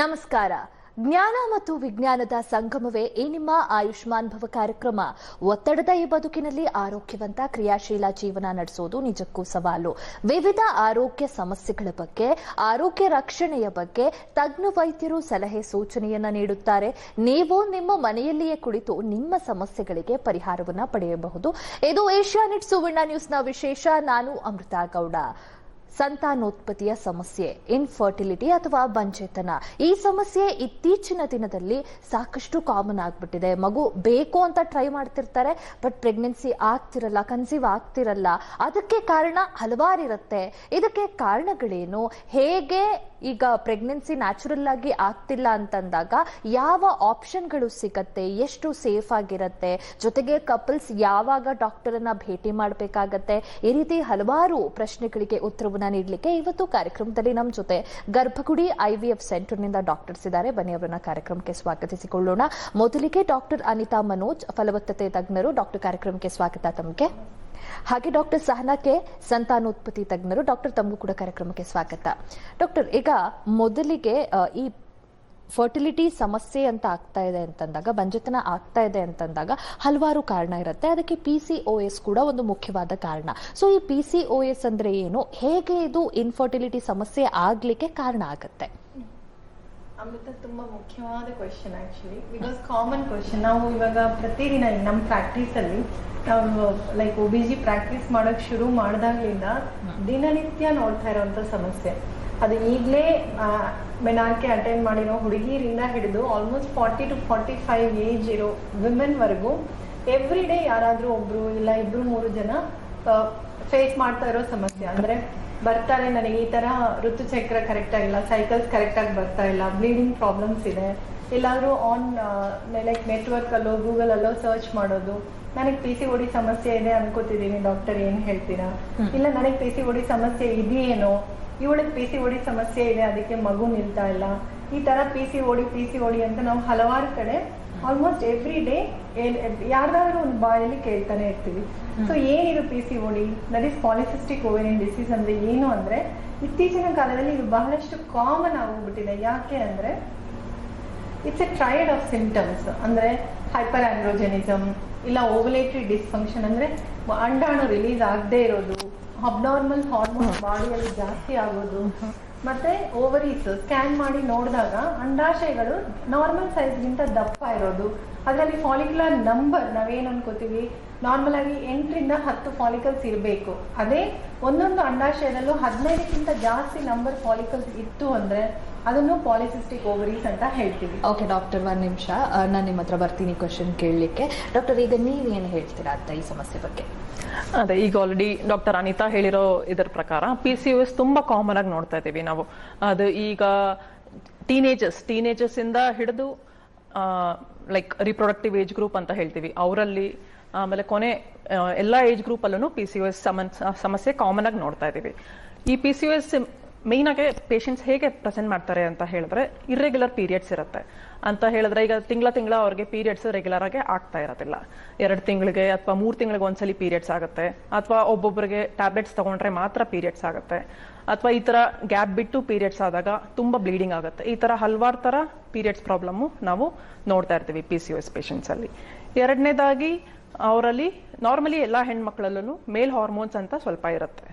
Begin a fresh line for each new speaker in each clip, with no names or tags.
ನಮಸ್ಕಾರ. ಜ್ಞಾನ ಮತ್ತು ವಿಜ್ಞಾನದ ಸಂಗಮವೇ ಈ ನಿಮ್ಮ ಆಯುಷ್ಮಾನ್ ಭವ ಕಾರ್ಯಕ್ರಮ. ಒತ್ತಡದ ಈ ಬದುಕಿನಲ್ಲಿ ಆರೋಗ್ಯವಂತ, ಕ್ರಿಯಾಶೀಲ ಜೀವನ ನಡೆಸೋದು ನಿಜಕ್ಕೂ ಸವಾಲು. ವಿವಿಧ ಆರೋಗ್ಯ ಸಮಸ್ಯೆಗಳ ಬಗ್ಗೆ, ಆರೋಗ್ಯ ರಕ್ಷಣೆಯ ಬಗ್ಗೆ ತಜ್ಞ ವೈದ್ಯರು ಸಲಹೆ ಸೂಚನೆಯನ್ನ ನೀಡುತ್ತಾರೆ. ನೀವು ನಿಮ್ಮ ಮನೆಯಲ್ಲಿಯೇ ಕುಳಿತು ನಿಮ್ಮ ಸಮಸ್ಯೆಗಳಿಗೆ ಪರಿಹಾರವನ್ನು ಪಡೆಯಬಹುದು. ಇದು ಏಷ್ಯಾನೆಟ್ ಸುವರ್ಣ ನ್ಯೂಸ್ನ ವಿಶೇಷ. ನಾನು ಅಮೃತ ಗೌಡ. ಸಂತಾನೋತ್ಪತ್ತಿಯ ಸಮಸ್ಯೆ ಇನ್ಫರ್ಟಿಲಿಟಿ ಅಥವಾ ಬಂಚೇತನ. ಈ ಸಮಸ್ಯೆ ಇತ್ತೀಚಿನ ದಿನದಲ್ಲಿ ಸಾಕಷ್ಟು ಕಾಮನ್ ಆಗ್ಬಿಟ್ಟಿದೆ. ಮಗು ಬೇಕು ಅಂತ ಟ್ರೈ ಮಾಡ್ತಿರ್ತಾರೆ ಬಟ್ ಪ್ರೆಗ್ನೆನ್ಸಿ ಆಗ್ತಿರಲ್ಲ ಕನ್ಸೀವ್ ಆಗ್ತಿರಲ್ಲ. ಅದಕ್ಕೆ ಕಾರಣ ಹಲವಾರಿರುತ್ತೆ. ಇದಕ್ಕೆ ಕಾರಣಗಳೇನು? ಹೇಗೆ ಈಗ ಪ್ರೆಗ್ನೆನ್ಸಿ ನ್ಯಾಚುರಲ್ ಆಗಿ ಆಗ್ತಿಲ್ಲ ಅಂತಂದಾಗ ಯಾವ ಆಪ್ಷನ್ಗಳು ಸಿಗತ್ತೆ? ಎಷ್ಟು ಸೇಫ್ ಆಗಿರತ್ತೆ? ಜೊತೆಗೆ ಕಪಲ್ಸ್ ಯಾವಾಗ ಡಾಕ್ಟರ್ ಅನ್ನ ಭೇಟಿ ಮಾಡಬೇಕಾಗತ್ತೆ? ಈ ರೀತಿ ಹಲವಾರು ಪ್ರಶ್ನೆಗಳಿಗೆ ಉತ್ತರವನ್ನ ನೀಡಲಿಕ್ಕೆ ಇವತ್ತು ಕಾರ್ಯಕ್ರಮದಲ್ಲಿ ನಮ್ಮ ಜೊತೆ ಗರ್ಭಗುಡಿ ಐವಿಎಫ್ ಸೆಂಟರ್ನಿಂದ ಡಾಕ್ಟರ್ಸ್ ಇದ್ದಾರೆ. ಬನ್ನಿ ಅವರನ್ನ ಕಾರ್ಯಕ್ರಮಕ್ಕೆ ಸ್ವಾಗತಿಸಿಕೊಳ್ಳೋಣ. ಮೊದಲಿಗೆ ಡಾಕ್ಟರ್ ಅನಿತಾ ಮನೋಜ್, ಫಲವತ್ತತೆ ತಜ್ಞರು. ಡಾಕ್ಟರ್ ಕಾರ್ಯಕ್ರಮಕ್ಕೆ ಸ್ವಾಗತ ತಮಗೆ. ಹಾಗೆ ಡಾಕ್ಟರ್ ಸಹನಾಕೆ ಸಂತಾನೋತ್ಪತ್ತಿ ತಜ್ಞರು ಡಾಕ್ಟರ್ ತಮಗೂ ಕೂಡ ಕಾರ್ಯಕ್ರಮಕ್ಕೆ ಸ್ವಾಗತ. ಡಾಕ್ಟರ್, ಈಗ ಮೊದಲಿಗೆ ಈ ಫರ್ಟಿಲಿಟಿ ಸಮಸ್ಯೆ ಅಂತ ಆಗ್ತಾ ಇದೆ ಅಂತಂದಾಗ, ಬಂಜೆತನ ಆಗ್ತಾ ಇದೆ ಅಂತಂದಾಗ ಹಲವಾರು ಕಾರಣ ಇರುತ್ತೆ. ಅದಕ್ಕೆ ಪಿ ಸಿ ಒ ಎಸ್ ಕೂಡ ಒಂದು ಮುಖ್ಯವಾದ ಕಾರಣ. ಸೊ ಈ ಪಿ ಸಿ ಒ ಎಸ್ ಅಂದ್ರೆ ಏನು? ಹೇಗೆ ಇದು ಇನ್ಫರ್ಟಿಲಿಟಿ ಸಮಸ್ಯೆ ಆಗಲಿಕ್ಕೆ ಕಾರಣ ಆಗುತ್ತೆ?
ಅಮೃತ ತುಂಬಾ ಮುಖ್ಯವಾದ question actually because common question ನಾವು ಇವಾಗ ಪ್ರತಿದಿನ ನಮ್ಮ ಪ್ರಾಕ್ಟೀಸ್ ಅಲ್ಲಿ, ನಾವು like O B G practice ಮಾಡಕ್ ಶುರು ಮಾಡಿದಾಗ್ಲಿಂದ ದಿನನಿತ್ಯ ನೋಡ್ತಾ ಇರೋವಂಥ ಸಮಸ್ಯೆ. ಅದು ಈಗಲೇ ಮೆನಾರ್ಕೆ ಅಟೆಂಡ್ ಮಾಡಿರೋ ಹುಡುಗಿರಿಂದ ಹಿಡಿದು almost forty to forty five age ಇರೋ ವಿಮೆನ್ ವರೆಗೂ ಎವ್ರಿ ಡೇ ಯಾರಾದ್ರೂ ಒಬ್ರು ಇಲ್ಲ, ಇಬ್ರು ಮೂರು ಜನ ಫೇಸ್ ಮಾಡ್ತಾ ಇರೋ ಸಮಸ್ಯೆ. ಅಂದ್ರೆ ಬರ್ತಾರೆ ನನಗೆ ಈ ತರ ಋತುಚಕ್ರ ಕರೆಕ್ಟ್ ಆಗಿಲ್ಲ ಸೈಕಲ್ಸ್ ಕರೆಕ್ಟ್ ಆಗಿ ಬರ್ತಾ ಇಲ್ಲ ಬ್ಲೀಡಿಂಗ್ ಪ್ರಾಬ್ಲಮ್ಸ್ ಇದೆ. ಎಲ್ಲಾದ್ರೂ ಆನ್ ಲೈಕ್ ನೆಟ್ವರ್ಕ್ ಅಲ್ಲೋ ಗೂಗಲ್ ಅಲ್ಲೋ ಸರ್ಚ್ ಮಾಡೋದು ನನಗೆ ಪಿ ಸಿ ಓಡಿ ಸಮಸ್ಯೆ ಇದೆ ಅನ್ಕೋತಿದ್ದೀನಿ ಡಾಕ್ಟರ್ ಏನ್ ಹೇಳ್ತೀರಾ? ಇಲ್ಲ ನನಗೆ ಪಿ ಸಿ ಓಡಿ ಸಮಸ್ಯೆ ಇದೆಯೇನೋ ಇವಳಿಗೆ ಪಿ ಸಿ ಓಡಿ ಸಮಸ್ಯೆ ಇದೆ ಅದಕ್ಕೆ ಮಗು ನಿಲ್ತಾ ಇಲ್ಲ. ಈ ತರ P C O D P C O D ಅಂತ ನಾವು ಹಲವಾರು ಕಡೆ ಆಲ್ಮೋಸ್ಟ್ ಎವ್ರಿ ಡೇ ಯಾರ್ದಾದ್ರೂ ಒಂದು ಬಾಯಲ್ಲಿ ಕೇಳ್ತಾನೆ ಇರ್ತೀವಿ. ಸೊ ಏನಿದು P C O D that is polycystic ovarian disease ಅಂದ್ರೆ ಏನು ಅಂದ್ರೆ ಇತ್ತೀಚಿನ ಕಾಲದಲ್ಲಿ ಇದು ಬಹಳಷ್ಟು ಕಾಮನ್ ಆಗೋಗ್ಬಿಟ್ಟಿದೆ. ಯಾಕೆ ಅಂದ್ರೆ it's a triad of symptoms ಅಂದ್ರೆ ಹೈಪರ್ ಆಂಡ್ರೋಜೆನಿಸಮ್ ಇಲ್ಲ ಓವಲೇಟರಿ ಡಿಸ್ಫಂಕ್ಷನ್ ಅಂದ್ರೆ ಅಂಡಾಣು ರಿಲೀಸ್ ಆಗದೆ ಇರೋದು. ಅಬ್ನಾರ್ಮಲ್ ಹಾರ್ಮೋನ್ ಬಾಡಿಯಲ್ಲಿ ಜಾಸ್ತಿ ಆಗೋದು. ಮತ್ತೆ ಓವರೀಸ್ ಸ್ಕ್ಯಾನ್ ಮಾಡಿ ನೋಡಿದಾಗ ಅಂಡಾಶಯಗಳು ನಾರ್ಮಲ್ ಸೈಜ್ಗಿಂತ ದಪ್ಪ ಇರೋದು. ಅದರಲ್ಲಿ ಫಾಲಿಕ್ಯುಲರ್ ನಂಬರ್ ನಾವೇನ್ ಅನ್ಕೋತೀವಿ? ನಾರ್ಮಲ್ ಆಗಿ ಎಂಟರಿಂದ ಹತ್ತು ಫಾಲಿಕಲ್ಸ್ ಇರಬೇಕು. ಅದೇ ಒಂದೊಂದು ಅಂಡಾಶಯದಲ್ಲೂ ಹದಿನೈದಕ್ಕಿಂತ ಜಾಸ್ತಿ ನಂಬರ್ ಫಾಲಿಕಲ್ಸ್ ಇತ್ತು ಅಂದ್ರೆ ಅದನ್ನು ಪಾಲಿಸಿಸ್ಟಿಕ್ ಓವರೀಸ್ ಅಂತ ಹೇಳ್ತೀವಿ.
ಓಕೆ ಡಾಕ್ಟರ್ ಒಂದು ನಿಮಿಷ. ನಾನು ನಿಮ್ಮ ಹತ್ರ ಬರ್ತೀನಿ ಕ್ವಶನ್ ಕೇಳಲಿಕ್ಕೆ. ಡಾಕ್ಟರ್ ಈಗ ನೀವೇನು ಹೇಳ್ತೀರಾ ಅಂತ ಈ ಸಮಸ್ಯೆ ಬಗ್ಗೆ?
ಅದೇ ಈಗ ಆಲ್ರೆಡಿ ಡಾಕ್ಟರ್ ಅನಿತಾ ಹೇಳಿರೋ ಇದರ ಪ್ರಕಾರ ಪಿ ಸಿ ಯು ಎಸ್ ತುಂಬಾ ಕಾಮನ್ ಆಗಿ ನೋಡ್ತಾ ಇದ್ದೀವಿ ನಾವು. ಅದು ಈಗ ಟೀನೇಜರ್ಸ್ ಟೀನೇಜರ್ಸ್ ಇಂದ ಹಿಡಿದು ಲೈಕ್ ರಿಪ್ರೊಡಕ್ಟಿವ್ ಏಜ್ ಗ್ರೂಪ್ ಅಂತ ಹೇಳ್ತೀವಿ. ಅವರಲ್ಲಿ ಆಮೇಲೆ ಕೊನೆ ಎಲ್ಲ ಏಜ್ ಗ್ರೂಪ್ ಅಲ್ಲೂ ಪಿ ಸಿ ಯು ಎಸ್ ಸಮಸ್ಯೆ ಕಾಮನ್ ಆಗಿ ನೋಡ್ತಾ ಇದ್ದೀವಿ. ಈ P C O S main ಆಗಿ ಪೇಷಂಟ್ಸ್ ಹೇಗೆ ಪ್ರೆಸೆಂಟ್ ಮಾಡ್ತಾರೆ ಅಂತ ಹೇಳಿದ್ರೆ ಇರ್ರೆಗ್ಯುಲರ್ ಪೀರಿಯಡ್ಸ್ ಇರುತ್ತೆ. ಅಂತ ಹೇಳಿದ್ರೆ ಈಗ ತಿಂಗಳ ತಿಂಗಳ ಅವ್ರಿಗೆ ಪೀರಿಯಡ್ಸ್ ರೆಗ್ಯುಲರ್ ಆಗಿ ಆಗ್ತಾ ಇರೋದಿಲ್ಲ. ಎರಡು ತಿಂಗಳಿಗೆ ಅಥವಾ ಮೂರು ತಿಂಗಳಿಗೆ ಒಂದ್ಸಲಿ ಪೀರಿಯಡ್ಸ್ ಆಗುತ್ತೆ. ಅಥವಾ ಒಬ್ಬೊಬ್ಬರಿಗೆ ಟ್ಯಾಬ್ಲೆಟ್ಸ್ ತಗೊಂಡ್ರೆ ಮಾತ್ರ ಪೀರಿಯಡ್ಸ್ ಆಗುತ್ತೆ. ಅಥವಾ ಈ ತರ ಗ್ಯಾಪ್ ಬಿಟ್ಟು ಪೀರಿಯಡ್ಸ್ ಆದಾಗ ತುಂಬಾ ಬ್ಲೀಡಿಂಗ್ ಆಗುತ್ತೆ. ಈ ತರ ಹಲವಾರು ತರ ಪೀರಿಯಡ್ಸ್ ಪ್ರಾಬ್ಲಮ್ ನಾವು ನೋಡ್ತಾ ಇರ್ತೀವಿ P C O S patients ಅಲ್ಲಿ. ಎರಡನೇದಾಗಿ ಅವರಲ್ಲಿ ನಾರ್ಮಲಿ ಎಲ್ಲ ಹೆಣ್ಮಕ್ಳಲ್ಲೂ ಮೇಲ್ ಹಾರ್ಮೋನ್ಸ್ ಅಂತ ಸ್ವಲ್ಪ ಇರುತ್ತೆ.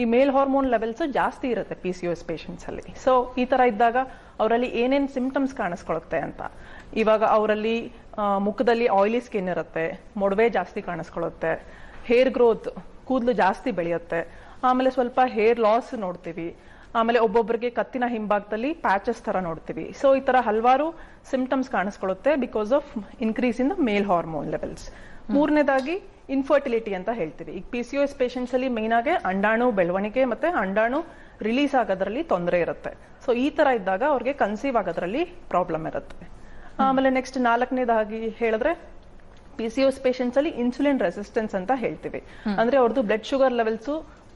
ಈ ಮೇಲ್ ಹಾರ್ಮೋನ್ ಲೆವೆಲ್ಸ್ ಜಾಸ್ತಿ ಇರುತ್ತೆ ಪಿ ಸಿ ಎಸ್ ಪೇಷಂಟ್ಸ್ ಅಲ್ಲಿ. ಸೊ ಈ ತರ ಇದ್ದಾಗ ಅವರಲ್ಲಿ ಏನೇನು ಸಿಂಪ್ಟಮ್ಸ್ ಕಾಣಿಸ್ಕೊಳುತ್ತೆ ಅಂತ. ಇವಾಗ ಅವರಲ್ಲಿ ಮುಖದಲ್ಲಿ ಆಯಿಲಿ ಸ್ಕಿನ್ ಇರುತ್ತೆ, ಮೊಡವೆ ಜಾಸ್ತಿ ಕಾಣಿಸ್ಕೊಳ್ಳುತ್ತೆ ಹೇರ್ ಗ್ರೋತ್ ಕೂದಲು ಜಾಸ್ತಿ ಬೆಳೆಯುತ್ತೆ, ಆಮೇಲೆ ಸ್ವಲ್ಪ ಹೇರ್ ಲಾಸ್ ನೋಡ್ತೀವಿ, ಆಮೇಲೆ ಒಬ್ಬೊಬ್ಬರಿಗೆ ಕತ್ತಿನ ಹಿಂಭಾಗದಲ್ಲಿ ಪ್ಯಾಚಸ್ ತರ ನೋಡ್ತೀವಿ. ಸೊ ಈ ತರ ಹಲವಾರು symptoms ಕಾಣಿಸ್ಕೊಳುತ್ತೆ because of increase in the male hormone levels ಮೂರನೇದಾಗಿ ಇನ್ಫರ್ಟಿಲಿಟಿ ಅಂತ ಹೇಳ್ತೀವಿ. ಈಗ ಪಿ ಸಿ ಎಸ್ ಪೇಷಂಟ್ಸ್ ಅಲ್ಲಿ ಮೇನ್ ಆಗಿ ಅಂಡಾಣು, ಬೆಳವಣಿಗೆ ಮತ್ತೆ ಅಂಡಾಣು ರಿಲೀಸ್ ಆಗೋದ್ರಲ್ಲಿ ತೊಂದರೆ ಇರುತ್ತೆ. ಸೊ ಈ ತರ ಇದ್ದಾಗ ಅವ್ರಿಗೆ ಕನ್ಸೀವ್ ಆಗೋದ್ರಲ್ಲಿ ಪ್ರಾಬ್ಲಮ್ ಇರುತ್ತೆ. ಆಮೇಲೆ ನೆಕ್ಸ್ಟ್ ನಾಲ್ಕನೇದಾಗಿ ಹೇಳಿದ್ರೆ ಪಿ ಸಿ ಎಸ್ ಪೇಷಂಟ್ಸ್ ಅಲ್ಲಿ ಇನ್ಸುಲಿನ್ ರೆಸಿಸ್ಟೆನ್ಸ್ ಅಂತ ಹೇಳ್ತೀವಿ. ಅಂದ್ರೆ ಅವ್ರದ್ದು ಬ್ಲಡ್ ಶುಗರ್ ಲೆವೆಲ್ಸ್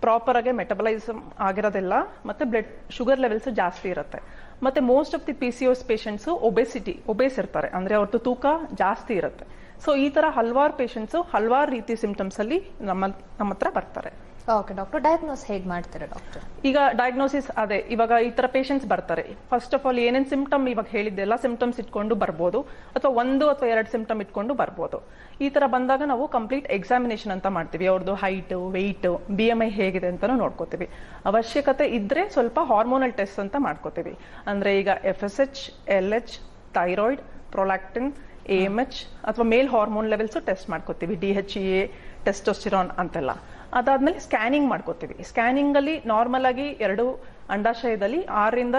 ಪ್ರಾಪರ್ ಆಗಿ ಮೆಟಬಲೈಸ್ ಆಗಿರೋದಿಲ್ಲ, ಮತ್ತೆ ಬ್ಲಡ್ ಶುಗರ್ ಲೆವೆಲ್ಸ್ ಜಾಸ್ತಿ ಇರುತ್ತೆ. ಮತ್ತೆ most of the P C S patients obesity obese ಇರ್ತಾರೆ. ಅಂದ್ರೆ ಅವ್ರದ್ದು ತೂಕ ಜಾಸ್ತಿ ಇರುತ್ತೆ. ಸೊ ಈ ತರ ಹಲವಾರು ಪೇಷಂಟ್ಸ್ ಹಲವಾರು ರೀತಿ ಸಿಂಪ್ಟಮ್ಸ್ ಅಲ್ಲಿ ನಮ್ಮ ನಮ್ಮ ಹತ್ರ ಬರ್ತಾರೆ.
ಓಕೆ ಡಾಕ್ಟರ್ ಡಯಾಗ್ನೋಸ್ ಹೇಗೆ ಮಾಡ್ತೀರಾ ಡಾಕ್ಟರ್
ಈಗ ಡಯಾಗ್ನೋಸಿಸ್ ಅದೇ ಇವಾಗ ಈ ತರ ಪೇಷಂಟ್ಸ್ ಬರ್ತಾರೆ. ಫಸ್ಟ್ ಆಫ್ ಆಲ್ ಏನೇನು ಸಿಂಪ್ಟಮ್ ಇವಾಗ ಹೇಳಿದ್ದೆಲ್ಲ ಸಿಂಪ್ಟಮ್ಸ್ ಇಟ್ಕೊಂಡು ಬರ್ಬೋದು. ಅಥವಾ ಒಂದು ಅಥವಾ ಎರಡು ಸಿಂಪ್ಟಮ್ ಇಟ್ಕೊಂಡು ಬರ್ಬೋದು. ಈ ತರ ಬಂದಾಗ ನಾವು ಕಂಪ್ಲೀಟ್ ಎಕ್ಸಾಮಿನೇಷನ್ ಅಂತ ಮಾಡ್ತೀವಿ. ಅವ್ರದ್ದು height weight B M I ಹೇಗಿದೆ ಅಂತಾನು ನೋಡ್ಕೋತೀವಿ. ಅವಶ್ಯಕತೆ ಇದ್ರೆ ಸ್ವಲ್ಪ ಹಾರ್ಮೋನಲ್ ಟೆಸ್ಟ್ ಅಂತ ಮಾಡ್ಕೋತೀವಿ. ಅಂದ್ರೆ ಈಗ F S H L H thyroid prolactin A M H ಅಥವಾ ಮೇಲ್ ಹಾರ್ಮೋನ್ ಲೆವೆಲ್ಸ್ ಟೆಸ್ಟ್ ಮಾಡ್ಕೋತೀವಿ. ಡಿ ಎಚ್ ಎ ಟೆಸ್ಟೋಸ್ಟಿರಾನ್ ಅಂತೆಲ್ಲ. ಅದಾದ್ಮೇಲೆ ಸ್ಕ್ಯಾನಿಂಗ್ ಮಾಡ್ಕೋತೀವಿ. ಸ್ಕ್ಯಾನಿಂಗ್ ಅಲ್ಲಿ ನಾರ್ಮಲ್ ಆಗಿ ಎರಡು ಅಂಡಾಶಯದಲ್ಲಿ ಆರರಿಂದ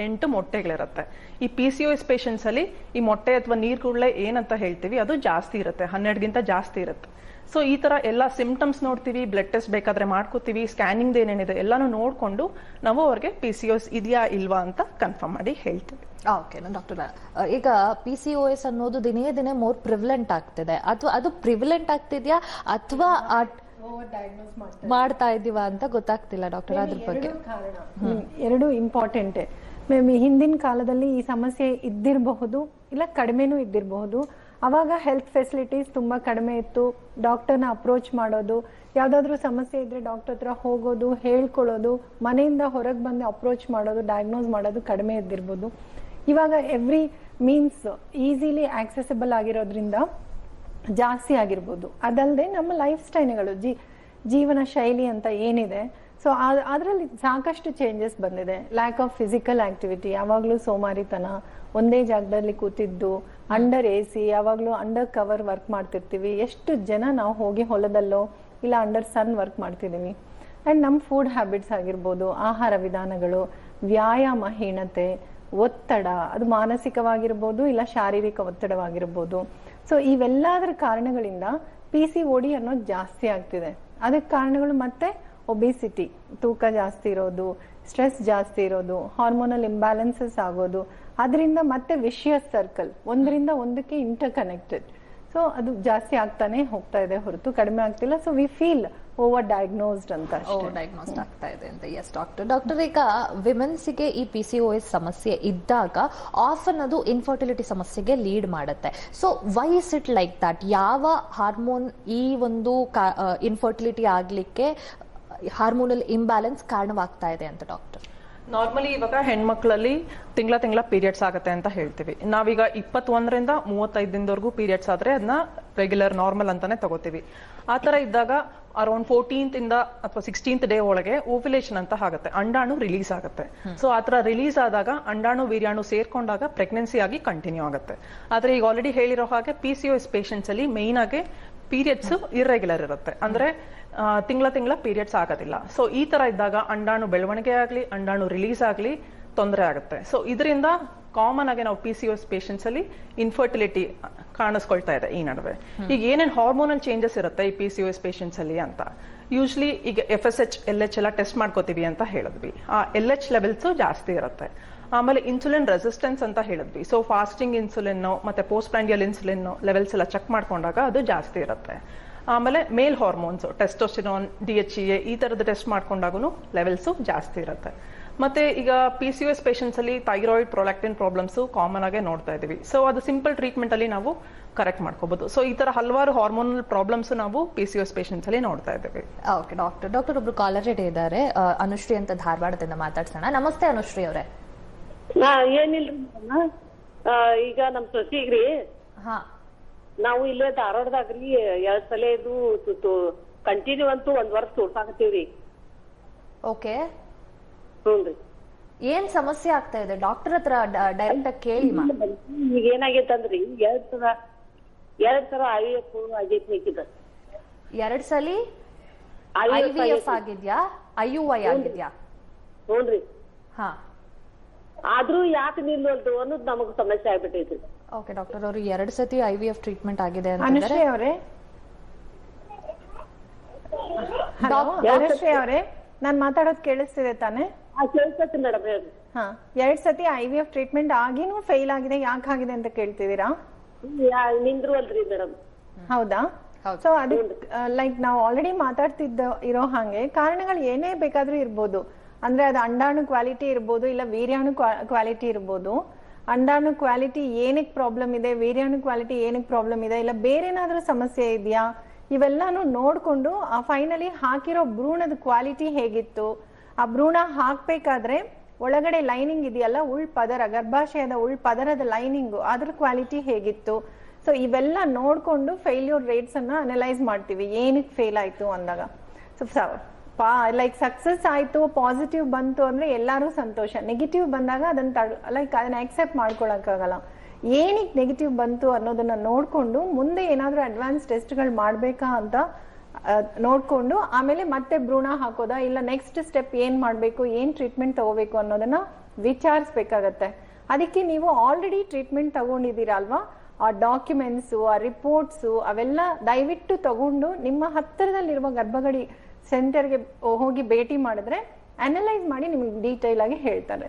ಎಂಟು ಮೊಟ್ಟೆಗಳಿರುತ್ತೆ. ಈ ಪಿ ಸಿ ಎಸ್ ಪೇಷಂಟ್ಸ್ ಅಲ್ಲಿ ಈ ಮೊಟ್ಟೆ ಅಥವಾ ನೀರ್ಗುಳ್ಳೆ ಏನಂತ ಹೇಳ್ತೀವಿ, ಅದು ಜಾಸ್ತಿ ಇರುತ್ತೆ. ಹನ್ನೆರಡುಗಿಂತ ಜಾಸ್ತಿ ಇರುತ್ತೆ. ಸೊ ಈ ತರ ಎಲ್ಲ ಸಿಂಪ್ಟಮ್ಸ್ ನೋಡ್ತೀವಿ ಬ್ಲಡ್ ಟೆಸ್ಟ್ ಬೇಕಾದ್ರೆ ಮಾಡ್ಕೋತೀವಿ ಸ್ಕ್ಯಾನಿಂಗ್ ಏನೇನಿದೆ ಎಲ್ಲಾನು ನೋಡ್ಕೊಂಡು ನಾವು ಅವ್ರಿಗೆ ಪಿ ಸಿ ಎಸ್ ಇದೆಯಾ ಇಲ್ವಾ ಅಂತ ಕನ್ಫರ್ಮ್ ಮಾಡಿ ಹೇಳ್ತೀವಿ.
ಓಕೆ ಡಾಕ್ಟರ್ ಈಗ ಪಿ ಸಿ ಓ ಎಸ್ ಅನ್ನೋದು ದಿನೇ ದಿನೇ ಮೋರ್ ಪ್ರಿವಿಲೆಂಟ್ ಆಗ್ತಿದೆ. ಅಥವಾ ಅದು ಪ್ರಿವಿಲೆಂಟ್ ಆಗ್ತಿದ್ಯಾ ಅಥವಾ
ಓವರ್ ಡಯಾಗ್ನೋಸ್
ಮಾಡ್ತಾ ಇದೀವ ಅಂತ ಗೊತ್ತಾಗ್ತಿಲ್ಲ ಡಾಕ್ಟರ್ ಅದ್ರ ಬಗ್ಗೆ.
ಎರಡು ಇಂಪಾರ್ಟೆಂಟ್ ಹ್ಮ್. ಎರಡು ಇಂಪಾರ್ಟೆಂಟೇ ಮೇ ಬಿ ಹಿಂದಿನ ಕಾಲದಲ್ಲಿ ಈ ಸಮಸ್ಯೆ ಇದ್ದಿರಬಹುದು ಇಲ್ಲ ಕಡಿಮೆನೂ ಇದ್ದಿರಬಹುದು. ಅವಾಗ ಹೆಲ್ತ್ ಫೆಸಿಲಿಟೀಸ್ ತುಂಬಾ ಕಡಿಮೆ ಇತ್ತು. ಡಾಕ್ಟರ್ನ ಅಪ್ರೋಚ್ ಮಾಡೋದು, ಯಾವುದಾದ್ರೂ ಸಮಸ್ಯೆ ಇದ್ರೆ ಡಾಕ್ಟರ್ ಹತ್ರ ಹೋಗೋದು, ಹೇಳ್ಕೊಳ್ಳೋದು, ಮನೆಯಿಂದ ಹೊರಗೆ ಬಂದು ಅಪ್ರೋಚ್ ಮಾಡೋದು ಡಯಾಗ್ನೋಸ್ ಮಾಡೋದು ಕಡಿಮೆ ಇದ್ದಿರ್ಬೋದು. ಇವಾಗ ಎವ್ರಿ ಮೀನ್ಸ್ ಈಸಿಲಿ ಆಕ್ಸೆಸಿಬಲ್ ಆಗಿರೋದ್ರಿಂದ ಜಾಸ್ತಿ ಆಗಿರ್ಬೋದು. ಅದಲ್ಲದೆ ನಮ್ಮ ಲೈಫ್ ಸ್ಟೈಲ್ಗಳು ಜಿ, ಜೀವನ ಶೈಲಿ ಅಂತ ಏನಿದೆ ಸೊ ಅದರಲ್ಲಿ ಸಾಕಷ್ಟು ಚೇಂಜಸ್ ಬಂದಿದೆ. ಲ್ಯಾಕ್ ಆಫ್ ಫಿಸಿಕಲ್ ಆಕ್ಟಿವಿಟಿ ಯಾವಾಗಲೂ ಸೋಮಾರಿತನ, ಒಂದೇ ಜಾಗದಲ್ಲಿ ಕೂತಿದ್ದು ಅಂಡರ್ ಎ ಸಿ ಯಾವಾಗಲೂ ಅಂಡರ್ ಕವರ್ ವರ್ಕ್ ಮಾಡ್ತಿರ್ತೀವಿ. ಎಷ್ಟು ಜನ ನಾವು ಹೋಗಿ ಹೊಲದಲ್ಲೋ ಇಲ್ಲ ಅಂಡರ್ ಸನ್ ವರ್ಕ್ ಮಾಡ್ತಿದ್ದೀವಿ ಆ್ಯಂಡ್ ನಮ್ಮ ಫುಡ್ ಹ್ಯಾಬಿಟ್ಸ್ ಆಗಿರ್ಬೋದು, ಆಹಾರ ವಿಧಾನಗಳು, ವ್ಯಾಯಾಮ, ಹೀನತೆ, ಒತ್ತಡ, ಅದು ಮಾನಸಿಕವಾಗಿರ್ಬೋದು ಇಲ್ಲ ಶಾರೀರಿಕ ಒತ್ತಡವಾಗಿರ್ಬೋದು. ಸೊ ಇವೆಲ್ಲದರ ಕಾರಣಗಳಿಂದ ಪಿ ಸಿ ಓಡಿ ಅನ್ನೋದು ಜಾಸ್ತಿ ಆಗ್ತಿದೆ. ಅದಕ್ಕೆ ಕಾರಣಗಳು ಮತ್ತೆ ಒಬಿಸಿಟಿ ತೂಕ ಜಾಸ್ತಿ ಇರೋದು ಸ್ಟ್ರೆಸ್ ಜಾಸ್ತಿ ಇರೋದು ಹಾರ್ಮೋನಲ್ ಇಂಬ್ಯಾಲೆನ್ಸಸ್ ಆಗೋದು ಅದರಿಂದ ಮತ್ತೆ ವಿಷಿಯಸ್ ಸರ್ಕಲ್ ಒಂದರಿಂದ ಒಂದಕ್ಕೆ ಇಂಟರ್ ಕನೆಕ್ಟೆಡ್ ಸೊ ಅದು ಜಾಸ್ತಿ ಆಗ್ತಾನೆ ಹೋಗ್ತಾ ಇದೆ ಹೊರತು, ಕಡಿಮೆ ಆಗ್ತಿಲ್ಲ. So we feel over diagnosed ಅಂತ ಡಯಾಗ್ನೋಸ್ಡ್
ಡಯಾಗ್ನೋಸ್ಟ್ ಆಗ್ತಾ ಇದೆ ಅಂತ. ಎಸ್ ಡಾಕ್ಟರ್ ಡಾಕ್ಟರ್ ಈಗ ವಿಮೆನ್ಸ್ಗೆ ಈ ಪಿ ಸಿ ಓ ಎಸ್ ಸಮಸ್ಯೆ ಇದ್ದಾಗ ಆಫನ್ ಅದು ಇನ್ಫರ್ಟಿಲಿಟಿ ಸಮಸ್ಯೆಗೆ ಲೀಡ್ ಮಾಡುತ್ತೆ. So why is it like that ಯಾವ ಹಾರ್ಮೋನ್ ಈ ಒಂದು ಇನ್ಫರ್ಟಿಲಿಟಿ ಆಗಲಿಕ್ಕೆ ಹಾರ್ಮೋನಲ್ ಇಂಬ್ಯಾಲೆನ್ಸ್ ಕಾರಣವಾಗ್ತಾ ಇದೆ ಅಂತ ಡಾಕ್ಟರ್
ನಾರ್ಮಲಿ ಇವಾಗ ಹೆಣ್ಮಕ್ಳಲ್ಲಿ ತಿಂಗಳ ತಿಂಗಳ ಪೀರಿಯಡ್ಸ್ ಆಗುತ್ತೆ ಅಂತ ಹೇಳ್ತೀವಿ. ನಾವೀಗ ಇಪ್ಪತ್ತೊಂದರಿಂದ ಮೂವತ್ತೈದು ದಿನದವರೆಗೂ ಪೀರಿಯಡ್ಸ್ ಆದ್ರೆ ಅದನ್ನ ರೆಗ್ಯುಲರ್ ನಾರ್ಮಲ್ ಅಂತಾನೆ ತಗೋತೀವಿ. ಆ ತರ ಇದ್ದಾಗ ಅರೌಂಡ್ ಫೋರ್ಟೀನ್ತ್ ಇಂದ ಅಥವಾ ಸಿಕ್ಸ್ಟೀನ್ತ್ ಡೇ ಒಳಗೆ ಓವ್ಯುಲೇಷನ್ ಅಂತ ಆಗುತ್ತೆ. ಅಂಡಾಣು ರಿಲೀಸ್ ಆಗುತ್ತೆ. ಸೊ ಆ ತರ ರಿಲೀಸ್ ಆದಾಗ ಅಂಡಾಣು ವೀರ್ಯಾಣು ಸೇರ್ಕೊಂಡಾಗ ಪ್ರೆಗ್ನೆನ್ಸಿ ಆಗಿ ಕಂಟಿನ್ಯೂ ಆಗುತ್ತೆ. ಆದ್ರೆ ಈಗ ಆಲ್ರೆಡಿ ಹೇಳಿರೋ ಹಾಗೆ ಪಿ ಸಿ ಎಸ್ ಪೇಷಂಟ್ಸ್ ಅಲ್ಲಿ ಮೇನ್ ಆಗಿ ಪೀರಿಯಡ್ಸ್ ಇರ್ರೆಗ್ಯುಲರ್ ಇರುತ್ತೆ. ಅಂದ್ರೆ ತಿಂಗಳ ತಿಂಗಳ ಪೀರಿಯಡ್ಸ್ ಆಗೋದಿಲ್ಲ. ಸೊ ಈ ಥರ ಇದ್ದಾಗ ಅಂಡಾಣು ಬೆಳವಣಿಗೆ ಆಗಲಿ ಅಂಡಾಣು ರಿಲೀಸ್ ಆಗಲಿ ತೊಂದರೆ ಆಗುತ್ತೆ. ಸೊ ಇದರಿಂದ ಕಾಮನ್ ಆಗಿ ನಾವು ಪಿ ಸಿ ಎಸ್ ಪೇಷಂಟ್ಸ್ ಅಲ್ಲಿ ಇನ್ಫರ್ಟಿಲಿಟಿ ಕಾಣಿಸ್ಕೊಳ್ತಾ ಇದೆ ಈ ನಡುವೆ. ಈಗ ಏನೇನು ಹಾರ್ಮೋನಲ್ ಚೇಂಜಸ್ ಇರುತ್ತೆ ಈ ಪಿ ಸಿ ಎಸ್ ಪೇಷಂಟ್ಸ್ ಅಲ್ಲಿ ಅಂತ? ಯೂಶ್ಲಿ ಈಗ F S H L H ಎಲ್ಲ ಟೆಸ್ಟ್ ಮಾಡ್ಕೋತೀವಿ ಅಂತ ಹೇಳಿದ್ವಿ. ಆ ಎಲ್ ಎಚ್ ಲೆವೆಲ್ಸ್ ಜಾಸ್ತಿ ಇರುತ್ತೆ. ಆಮೇಲೆ ಇನ್ಸುಲಿನ್ ರೆಸಿಸ್ಟೆನ್ಸ್ ಅಂತ ಹೇಳಿದ್ವಿ. ಸೊ ಫಾಸ್ಟಿಂಗ್ ಇನ್ಸುಲಿನ್ ಮತ್ತೆ ಪೋಸ್ಟ್ ಪ್ಯಾಂಡಿಯಲ್ ಇನ್ಸುಲಿನ್ ಲೆವೆಲ್ಸ್ ಎಲ್ಲ ಚೆಕ್ ಮಾಡ್ಕೊಂಡಾಗ ಅದು ಜಾಸ್ತಿ ಇರುತ್ತೆ. ಆಮೇಲೆ male hormones testosterone D H A ಈ ತರದ ಟೆಸ್ಟ್ ಮಾಡ್ಕೊಂಡಾಗೂ ಲೆವೆಲ್ಸು ಜಾಸ್ತಿ ಇರುತ್ತೆ. ಮತ್ತೆ ಈಗ ಪಿ ಸಿ ಎಸ್ ಪೇಷಂಟ್ಸ್ ಅಲ್ಲಿ ಥೈರಾಯ್ಡ್ ಪ್ರೊಲಾಕ್ಟಿನ್ ಪ್ರಾಬ್ಲಮ್ಸ್ ಕಾಮನ್ ಆಗಿ ನೋಡ್ತಾ ಇದ್ದೀವಿ. ಸೊ ಅದು ಸಿಂಪಲ್ ಟ್ರೀಟ್ಮೆಂಟ್ ಅಲ್ಲಿ ನಾವು ಕರೆಕ್ಟ್ ಮಾಡ್ಕೋಬಹುದು ಸೊ ಈ ತರ ಹಲವಾರು ಹಾರ್ಮೋನಲ್ ಪ್ರಾಬ್ಲಮ್ಸ್ ನಾವು ಪಿ ಸಿ ಎಸ್ ಪೇಷಂಟ್ಸ್ ಅಲ್ಲಿ ನೋಡ್ತಾ ಇದ್ದೀವಿ.
ಓಕೆ ಡಾಕ್ಟರ್ ಡಾಕ್ಟರ್ ಒಬ್ರು ಕಾಲರ್ ಇದ್ದಾರೆ. ಅನುಶ್ರೀ ಅಂತ ಧಾರವಾಡದಿಂದ ಮಾತಾಡ್ಸೋಣ. ನಮಸ್ತೆ ಅನುಶ್ರೀ ಅವರೇ.
ಏನಿಲ್ಲ ಏನಿಲ್ರಿ ಈಗ ನಮ್ ಸೊಸಿಗ್ರಿ
ಹಾ.
ನಾವು ಇಲ್ಲೇ ಧಾರವಾಡದಾಗ್ರಿ ಎರಡ್ ಸಲ ಇದು ಕಂಟಿನ್ಯೂ ಅಂತೂ ಒಂದ್ ವರ್ಷ ತೋರ್ಸಾಕತ್ತೀವ್ರಿ.
ಓಕೆ.
ಹ್ಞೂನ್ರಿ.
ಏನ್ ಸಮಸ್ಯೆ ಆಗ್ತಾ ಇದೆ? ಡಾಕ್ಟರ್ ಹತ್ರ ಡೈರೆಕ್ಟ್ ಆಗಿ ಕೇಳಿ ಮಾ.
ಈಗ ಏನಾಗೈತಂದ್ರಿ ಎರಡ್ ಸಲ ಎರಡ್ ಸಲ ಐ ಎಫ್ ಆಗೈತಿ ಬೇಕಿದ
ಎರಡ್ ಸಲಿ ಐ ವಿ ಎಫ್ ಆಗಿದ್ಯಾ? ಐ ಯು ಆಗಿದ್ಯಾ?
ಹ್ಞೂನ್ರಿ.
ಹಾ.
ಆದ್ರೂ ಯಾಕೆ ನಿಲ್ಲಲ್ದು ಅನ್ನೋದು ನಮಗ್ ಸಮಸ್ಯೆ ಆಗ್ಬಿಟ್ಟೈತ್ರಿ
ಓಕೆ ಡಾಕ್ಟರ್ ಅವರು ಎರಡ್ ಸತಿ ಐ ವಿ ಎಫ್ ಟ್ರೀಟ್ಮೆಂಟ್ ಆಗಿದೆ
ಅನುಶ್ರೀ ಅವರೇ? ಅನುಶ್ರೀ ಅವರೇ? ನಾನ್ ಮಾತಾಡೋದು ಕೇಳಿಸ್ತಿದೆ ತಾನೇ?
ಮೇಡಮ್
ಹಾ ಎರಡ್ ಸತಿ ಐ ವಿ ಎಫ್ ಟ್ರೀಟ್ಮೆಂಟ್ ಆಗಿನೂ ಫೇಲ್ ಆಗಿದೆ ಯಾಕೆ ಆಗಿದೆ ಅಂತ ಕೇಳ್ತಿದ್ದೀರಾ?
ನಿಂದ್ರುವಲ್ರಿ ಮೇಡಮ್.
ಹೌದಾ? ಸೊ ಅದು ಲೈಕ್ ನಾವು ಆಲ್ರೆಡಿ ಮಾತಾಡ್ತಿದ್ದ ಇರೋ ಹಾಗೆ ಕಾರಣಗಳು ಏನೇ ಬೇಕಾದ್ರೂ ಇರ್ಬೋದು. ಅಂದ್ರೆ ಅದು ಅಂಡಾಣು ಕ್ವಾಲಿಟಿ ಇರ್ಬೋದು ಇಲ್ಲ ವೀರ್ಯಾಣು ಕ್ವಾಲಿಟಿ ಇರ್ಬೋದು. ಅಂಡಾಣು ಕ್ವಾಲಿಟಿ ಏನಕ್ಕೆ ಪ್ರಾಬ್ಲಮ್ ಇದೆ ವೀರ್ಯಾಣು ಕ್ವಾಲಿಟಿ ಏನಕ್ಕೆ ಪ್ರಾಬ್ಲಮ್ ಇದೆ, ಇಲ್ಲ ಬೇರೆ ಏನಾದ್ರೂ ಸಮಸ್ಯೆ ಇದೆಯಾ? ಇವೆಲ್ಲಾನು ನೋಡಿಕೊಂಡು ಆ ಫೈನಲಿ ಹಾಕಿರೋ ಭ್ರೂಣದ ಕ್ವಾಲಿಟಿ ಹೇಗಿತ್ತು? ಆ ಭ್ರೂಣ ಹಾಕಬೇಕಾದ್ರೆ ಒಳಗಡೆ ಲೈನಿಂಗ್ ಇದೆಯಲ್ಲ, ಉಳ್ ಪದರ, ಗರ್ಭಾಶಯದ ಉಳ್ ಪದರದ ಲೈನಿಂಗು ಅದ್ರ ಕ್ವಾಲಿಟಿ ಹೇಗಿತ್ತು? ಸೊ ಇವೆಲ್ಲ ನೋಡಿಕೊಂಡು ಫೇಲ್ಯೂರ್ ರೇಟ್ಸ್ ಅನ್ನ ಅನಲೈಸ್ ಮಾಡ್ತೀವಿ. ಏನಕ್ಕೆ ಫೇಲ್ ಆಯಿತು ಅಂದಾಗ. ಸೊ ಲೈಕ್ ಸಕ್ಸಸ್ ಆಯ್ತು ಪಾಸಿಟಿವ್ ಬಂತು ಅಂದ್ರೆ ಎಲ್ಲಾರು ಸಂತೋಷ. ನೆಗೆಟಿವ್ ಬಂದಾಗ ಅದನ್ನ ಲೈಕ್ ಅದನ್ನ ಅಕ್ಸೆಪ್ಟ್ ಮಾಡ್ಕೊಳಕ್ಕಾಗಲ್ಲ. ಏನಕ್ಕೆ ನೆಗೆಟಿವ್ ಬಂತು ಅನ್ನೋದನ್ನ ನೋಡ್ಕೊಂಡು ಮುಂದೆ ಏನಾದರೂ ಅಡ್ವಾನ್ಸ್ ಟೆಸ್ಟ್ಗಳು ಮಾಡ್ಬೇಕಾ ಅಂತ ನೋಡ್ಕೊಂಡು ಆಮೇಲೆ ಮತ್ತೆ ಭ್ರೂಣ ಹಾಕೋದಾ, ಇಲ್ಲ ನೆಕ್ಸ್ಟ್ ಸ್ಟೆಪ್ ಏನ್ ಮಾಡ್ಬೇಕು, ಏನ್ ಟ್ರೀಟ್ಮೆಂಟ್ ತಗೋಬೇಕು ಅನ್ನೋದನ್ನ ವಿಚಾರಿಸ್ಬೇಕಾಗತ್ತೆ. ಅದಕ್ಕೆ ನೀವು ಆಲ್ರೆಡಿ ಟ್ರೀಟ್ಮೆಂಟ್ ತಗೊಂಡಿದ್ದೀರಾ ಅಲ್ವಾ? ಆ ಡಾಕ್ಯುಮೆಂಟ್ಸು ಆ ರಿಪೋರ್ಟ್ಸು ಅವೆಲ್ಲ ದಯವಿಟ್ಟು ತಗೊಂಡು ನಿಮ್ಮ ಹತ್ತಿರದಲ್ಲಿರುವ ಗರ್ಭಗಡಿ ಸೆಂಟರ್ಗೆ ಹೋಗಿ ಭೇಟಿ ಮಾಡಿದ್ರೆ ಅನಲೈಸ್ ಮಾಡಿ ನಿಮಗೆ ಡೀಟೇಲ್ ಆಗಿ ಹೇಳ್ತಾರೆ.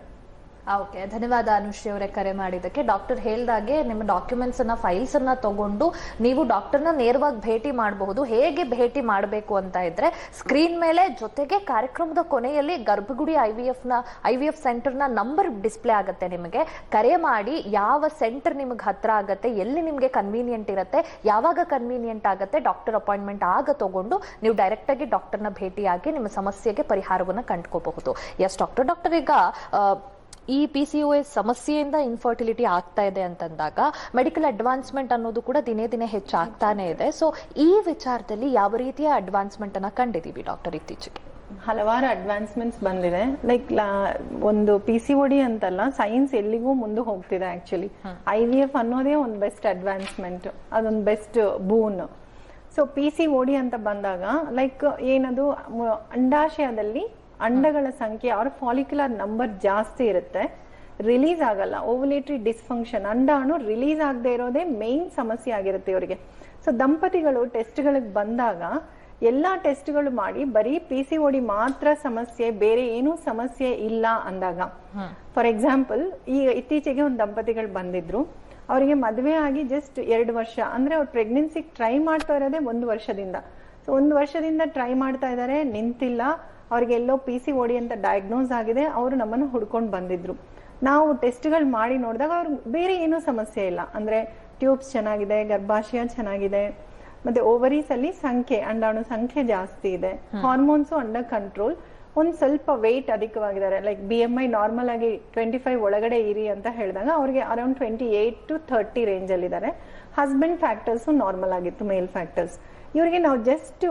ಓಕೆ. ಧನ್ಯವಾದ ಅನುಶ್ರೀ ಅವರೇ ಕರೆ ಮಾಡಿದ್ದಕ್ಕೆ. ಡಾಕ್ಟರ್ ಹೇಳ್ದಾಗೆ ನಿಮ್ಮ ಡಾಕ್ಯುಮೆಂಟ್ಸ್ ಅನ್ನ ಫೈಲ್ಸ್ ಅನ್ನ ತಗೊಂಡು ನೀವು ಡಾಕ್ಟರ್ನ ನೇರವಾಗಿ ಭೇಟಿ ಮಾಡಬಹುದು. ಹೇಗೆ ಭೇಟಿ ಮಾಡಬೇಕು ಅಂತ ಇದ್ರೆ ಸ್ಕ್ರೀನ್ ಮೇಲೆ ಜೊತೆಗೆ ಕಾರ್ಯಕ್ರಮದ ಕೊನೆಯಲ್ಲಿ ಗರ್ಭಗುಡಿ ಐ ವಿ ಎಫ್ನ ಐ ವಿ ಎಫ್ ಸೆಂಟರ್ನ ನಂಬರ್ ಡಿಸ್ಪ್ಲೇ ಆಗುತ್ತೆ ನಿಮಗೆ. ಕರೆ ಮಾಡಿ ಯಾವ ಸೆಂಟರ್ ನಿಮಗೆ ಹತ್ರ ಆಗತ್ತೆ, ಎಲ್ಲಿ ನಿಮಗೆ ಕನ್ವೀನಿಯಂಟ್ ಇರುತ್ತೆ, ಯಾವಾಗ ಕನ್ವೀನಿಯಂಟ್ ಆಗುತ್ತೆ ಡಾಕ್ಟರ್ ಅಪಾಯಿಂಟ್ಮೆಂಟ್ ಆಗ ತಗೊಂಡು ನೀವು ಡೈರೆಕ್ಟ್ ಆಗಿ ಡಾಕ್ಟರ್ನ ಭೇಟಿಯಾಗಿ ನಿಮ್ಮ ಸಮಸ್ಯೆಗೆ ಪರಿಹಾರವನ್ನು ಕಂಡುಕೋಬಹುದು. ಎಸ್ ಡಾಕ್ಟರ್ ಡಾಕ್ಟರ್, ಈಗ ಈ ಪಿ ಸಿ ಯು ಎಸ್ ಸಮಸ್ಯೆಯಿಂದ ಇನ್ಫರ್ಟಿಲಿಟಿ ಆಗ್ತಾ ಇದೆ ಅಂತಂದಾಗ ಮೆಡಿಕಲ್ ಅಡ್ವಾನ್ಸ್ಮೆಂಟ್ ಅನ್ನೋದು ಕೂಡ ದಿನೇ ದಿನೇ ಹೆಚ್ಚಾಗ್ತಾನೆ ಇದೆ. ಸೊ ಈ ವಿಚಾರದಲ್ಲಿ ಯಾವ ರೀತಿಯ ಅಡ್ವಾನ್ಸ್ಮೆಂಟ್ ಅನ್ನ ಕಂಡಿದೀವಿ ಡಾಕ್ಟರ್ ಇತ್ತೀಚೆಗೆ?
ಹಲವಾರು ಅಡ್ವಾನ್ಸ್ಮೆಂಟ್ಸ್ ಬಂದಿದೆ. ಲೈಕ್ ಒಂದು ಪಿ ಸಿ ಡಿ ಅಂತಲ್ಲ ಸೈನ್ಸ್ ಎಲ್ಲಿಗೂ ಮುಂದೆ ಹೋಗ್ತಿದೆ ಆಕ್ಚುಲಿ ಐ ವಿ ಎಫ್ ಅನ್ನೋದೇ ಒಂದು ಬೆಸ್ಟ್ ಅಡ್ವಾನ್ಸ್ಮೆಂಟ್ ಅದೊಂದು best boon so P C O D ಅಂತ ಬಂದಾಗ ಲೈಕ್ ಏನದು ಅಂಡಾಶಯದಲ್ಲಿ ಅಂಡಗಳ ಸಂಖ್ಯೆ ಅವ್ರ ಫಾಲಿಕ್ಯುಲರ್ ನಂಬರ್ ಜಾಸ್ತಿ ಇರುತ್ತೆ. ರಿಲೀಸ್ ಆಗಲ್ಲ. ಓವುಲೇಟ್ರಿ ಡಿಸ್ಫಂಕ್ಷನ್ ಅಂಡಾಣು ರಿಲೀಸ್ ಆಗದೆ ಇರೋದೇ ಮೇನ್ ಸಮಸ್ಯೆ ಆಗಿರುತ್ತೆ ಇವರಿಗೆ. ಸೊ ದಂಪತಿಗಳು ಟೆಸ್ಟ್ಗಳಿಗೆ ಬಂದಾಗ ಎಲ್ಲ ಟೆಸ್ಟ್ಗಳು ಮಾಡಿ ಬರೀ ಪಿ ಸಿ ಓಡಿ ಮಾತ್ರ ಸಮಸ್ಯೆ ಬೇರೆ ಏನೂ ಸಮಸ್ಯೆ ಇಲ್ಲ ಅಂದಾಗ. ಫಾರ್ ಎಕ್ಸಾಂಪಲ್ ಈ ಇತ್ತೀಚೆಗೆ ಒಂದು ದಂಪತಿಗಳು ಬಂದಿದ್ರು. ಅವರಿಗೆ ಮದುವೆ ಆಗಿ ಜಸ್ಟ್ ಎರಡು ವರ್ಷ ಅಂದ್ರೆ ಅವ್ರು ಪ್ರೆಗ್ನೆನ್ಸಿಗೆ ಟ್ರೈ ಮಾಡ್ತಾ ಇರೋದೇ ಒಂದು ವರ್ಷದಿಂದ. ಸೊ ಒಂದು ವರ್ಷದಿಂದ ಟ್ರೈ ಮಾಡ್ತಾ ಇದ್ದಾರೆ ನಿಂತಿಲ್ಲ. ಅವ್ರಿಗೆ ಎಲ್ಲೋ ಪಿ ಸಿ ಓಡಿ ಅಂತ ಡಯಾಗ್ನೋಸ್ ಆಗಿದೆ ಅವರು ನಮ್ಮನ್ನು ಹುಡ್ಕೊಂಡು ಬಂದಿದ್ರು. ನಾವು ಟೆಸ್ಟ್ಗಳು ಮಾಡಿ ನೋಡಿದಾಗ ಅವ್ರಿಗೆ ಬೇರೆ ಏನೂ ಸಮಸ್ಯೆ ಇಲ್ಲ. ಅಂದ್ರೆ ಟ್ಯೂಬ್ಸ್ ಚೆನ್ನಾಗಿದೆ ಗರ್ಭಾಶಯ ಚೆನ್ನಾಗಿದೆ ಮತ್ತೆ ಓವರೀಸ್ ಅಲ್ಲಿ ಸಂಖ್ಯೆ ಅಂಡಾಣು ಸಂಖ್ಯೆ ಜಾಸ್ತಿ ಇದೆ. ಹಾರ್ಮೋನ್ಸ್ ಅಂಡರ್ ಕಂಟ್ರೋಲ್ ಒಂದ್ ಸ್ವಲ್ಪ weight ಅಧಿಕವಾಗಿದ್ದಾರೆ. Like B M I normal ಆಗಿ ಟ್ವೆಂಟಿ ಫೈವ್ ಒಳಗಡೆ ಇರಿ ಅಂತ ಹೇಳಿದಾಗ ಅವ್ರಿಗೆ around twenty eight to thirty range ಅಲ್ಲಿ ಇದ್ದಾರೆ ಹಸ್ಬೆಂಡ್ ಫ್ಯಾಕ್ಟರ್ಸ್ ನಾರ್ಮಲ್ ಆಗಿತ್ತು ಮೇಲ್ ಫ್ಯಾಕ್ಟರ್ಸ್ ಇವರಿಗೆ ನಾವು ಜಸ್ಟ್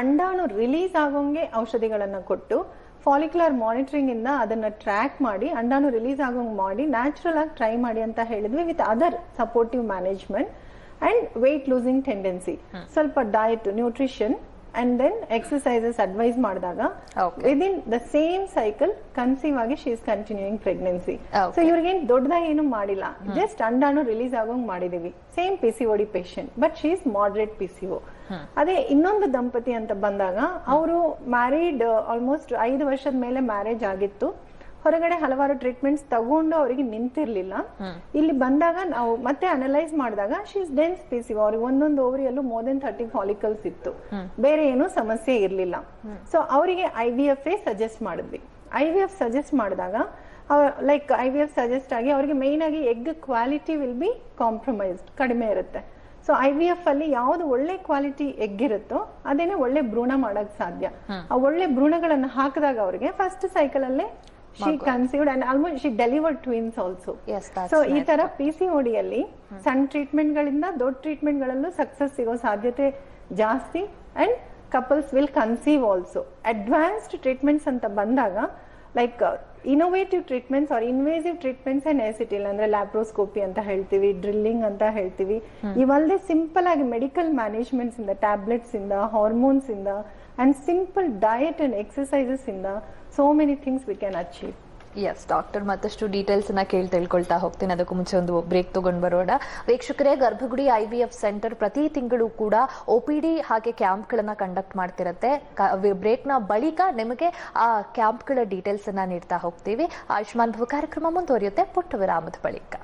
ಅಂಡಾಣು ರಿಲೀಸ್ ಆಗೋಂಗೆ ಔಷಧಿಗಳನ್ನ ಕೊಟ್ಟು ಫಾಲಿಕ್ಯುಲರ್ ಮಾನಿಟರಿಂಗ್ ಇಂದ ಅದನ್ನ ಟ್ರ್ಯಾಕ್ ಮಾಡಿ ಅಂಡಾಣು ರಿಲೀಸ್ ಆಗೋಂಗ್ ಮಾಡಿ ನ್ಯಾಚುರಲ್ ಆಗಿ ಟ್ರೈ ಮಾಡಿ ಅಂತ ಹೇಳಿದ್ವಿ with other supportive management and weight losing tendency ಸ್ವಲ್ಪ diet nutrition and then exercises advise ಮಾಡಿದಾಗ
with
in the same cycle conceive ಆಗಿ she is continuing pregnancy. So ಇವ್ರಿಗೇನ್ ದೊಡ್ಡದಾಗಿ ಏನು ಮಾಡಿಲ್ಲ. ಜಸ್ಟ್ ಅಂಡಾಣು ರಿಲೀಸ್ ಆಗೋಂಗ್ ಮಾಡಿದೀವಿ. Same P C O D patient but she is moderate P C ಅದೇ ಇನ್ನೊಂದು ದಂಪತಿ ಅಂತ ಬಂದಾಗ ಅವರು ಮ್ಯಾರಿಡ್ ಆಲ್ಮೋಸ್ಟ್ ಐದು ವರ್ಷದ ಮೇಲೆ ಮ್ಯಾರೇಜ್ ಆಗಿತ್ತು. ಹೊರಗಡೆ ಹಲವಾರು ಟ್ರೀಟ್ಮೆಂಟ್ಸ್ ತಗೊಂಡು ಅವರಿಗೆ ನಿಂತಿರ್ಲಿಲ್ಲ. ಇಲ್ಲಿ ಬಂದಾಗ ನಾವು ಮತ್ತೆ ಅನಲೈಸ್ ಮಾಡಿದಾಗ ಶೀಸ್ ಡೆನ್ಸ್ ಪಿ ಸಿ ಅವ್ರಿಗೆ ಒಂದೊಂದು ಓವರಿಯಲ್ಲೂ ಮೋರ್ ದೆನ್ ಥರ್ಟಿ ಫಾಲಿಕಲ್ಸ್ ಇತ್ತು. ಬೇರೆ ಏನೂ ಸಮಸ್ಯೆ ಇರಲಿಲ್ಲ. ಸೊ ಅವರಿಗೆ ಐ ವಿ ಎಫ್ ಸಜೆಸ್ಟ್ ಮಾಡಿದ್ವಿ. ಐ ವಿ ಎಫ್ ಸಜೆಸ್ಟ್ ಮಾಡಿದಾಗ like I V F suggest ಆಗಿ ಅವರಿಗೆ ಮೇನ್ ಆಗಿ egg quality will be compromised ಕಡಿಮೆ ಇರುತ್ತೆ. ಸೊ ಐ ವಿ ಎಫ್ ಅಲ್ಲಿ ಯಾವ್ದು ಒಳ್ಳೆ ಕ್ವಾಲಿಟಿ ಎಗ್ ಇರುತ್ತೋ ಅದೇನೆ ಒಳ್ಳೆ ಭ್ರೂಣ ಮಾಡಕ್ ಸಾಧ್ಯ. ಆ ಒಳ್ಳೆ ಭ್ರೂಣಗಳನ್ನ ಹಾಕಿದಾಗ ಅವರಿಗೆ ಫಸ್ಟ್ ಸೈಕಲ್ ಅಲ್ಲೇ she conceived and almost she delivered twins also so ಈ ತರ ಪಿ ಸಿ ಓಡಿಯಲ್ಲಿ ಸಣ್ಣ ಟ್ರೀಟ್ಮೆಂಟ್ ಗಳಿಂದ ದೊಡ್ಡ ಟ್ರೀಟ್ಮೆಂಟ್ ಗಳಲ್ಲೂ ಸಕ್ಸಸ್ ಸಿಗೋ ಸಾಧ್ಯತೆ ಜಾಸ್ತಿ and couples will conceive also advanced treatments ಅಂತ ಬಂದಾಗ like innovative treatments or invasive treatments and ಎಸಿಟಿಲ್ ಅಂದ್ರೆ ಲ್ಯಾಬ್ರೋಸ್ಕೋಪಿ ಅಂತ ಹೇಳ್ತೀವಿ ಡ್ರಿಲ್ಲಿಂಗ್ ಅಂತ ಹೇಳ್ತೀವಿ. ಇವಲ್ಲದೆ ಸಿಂಪಲ್ ಆಗಿ ಮೆಡಿಕಲ್ ಮ್ಯಾನೇಜ್ಮೆಂಟ್ಸ್ ಇಂದ ಟ್ಯಾಬ್ಲೆಟ್ಸ್ ಇಂದ ಹಾರ್ಮೋನ್ಸ್ ಇಂದ and simple diet and exercises ಇಂದ so many things we can achieve
yes doctor ಮತ್ತಷ್ಟು ಡೀಟೇಲ್ಸ್ನ ಕೇಳಿ ತಿಳ್ಕೊಳ್ತಾ ಹೋಗ್ತೀನಿ. ಅದಕ್ಕೂ ಮುಂಚೆ ಒಂದು ಬ್ರೇಕ್ ತಗೊಂಡ್ ಬರೋಣ. ವೀಕ್ಷಕರೇ, ಗರ್ಭಗುಡಿ ಐ ವಿ ಎಫ್ ಸೆಂಟರ್ ಪ್ರತಿ ತಿಂಗಳು ಕೂಡ ಒ ಪಿ ಡಿ ಹಾಗೆ ಕ್ಯಾಂಪ್ಗಳನ್ನ ಕಂಡಕ್ಟ್ ಮಾಡ್ತಿರತ್ತೆ. ಬ್ರೇಕ್ನ ಬಳಿಕ ನಿಮಗೆ ಆ ಕ್ಯಾಂಪ್ಗಳ ಡೀಟೇಲ್ಸ್ ಅನ್ನ ನೀಡ್ತಾ ಹೋಗ್ತೀವಿ. ಆಯುಷ್ಮಾನ್ ಭವ ಕಾರ್ಯಕ್ರಮ ಮುಂದುವರಿಯುತ್ತೆ. ಪುಟ್ಟ ವಿರಾಮದ ಬಳಿಕ.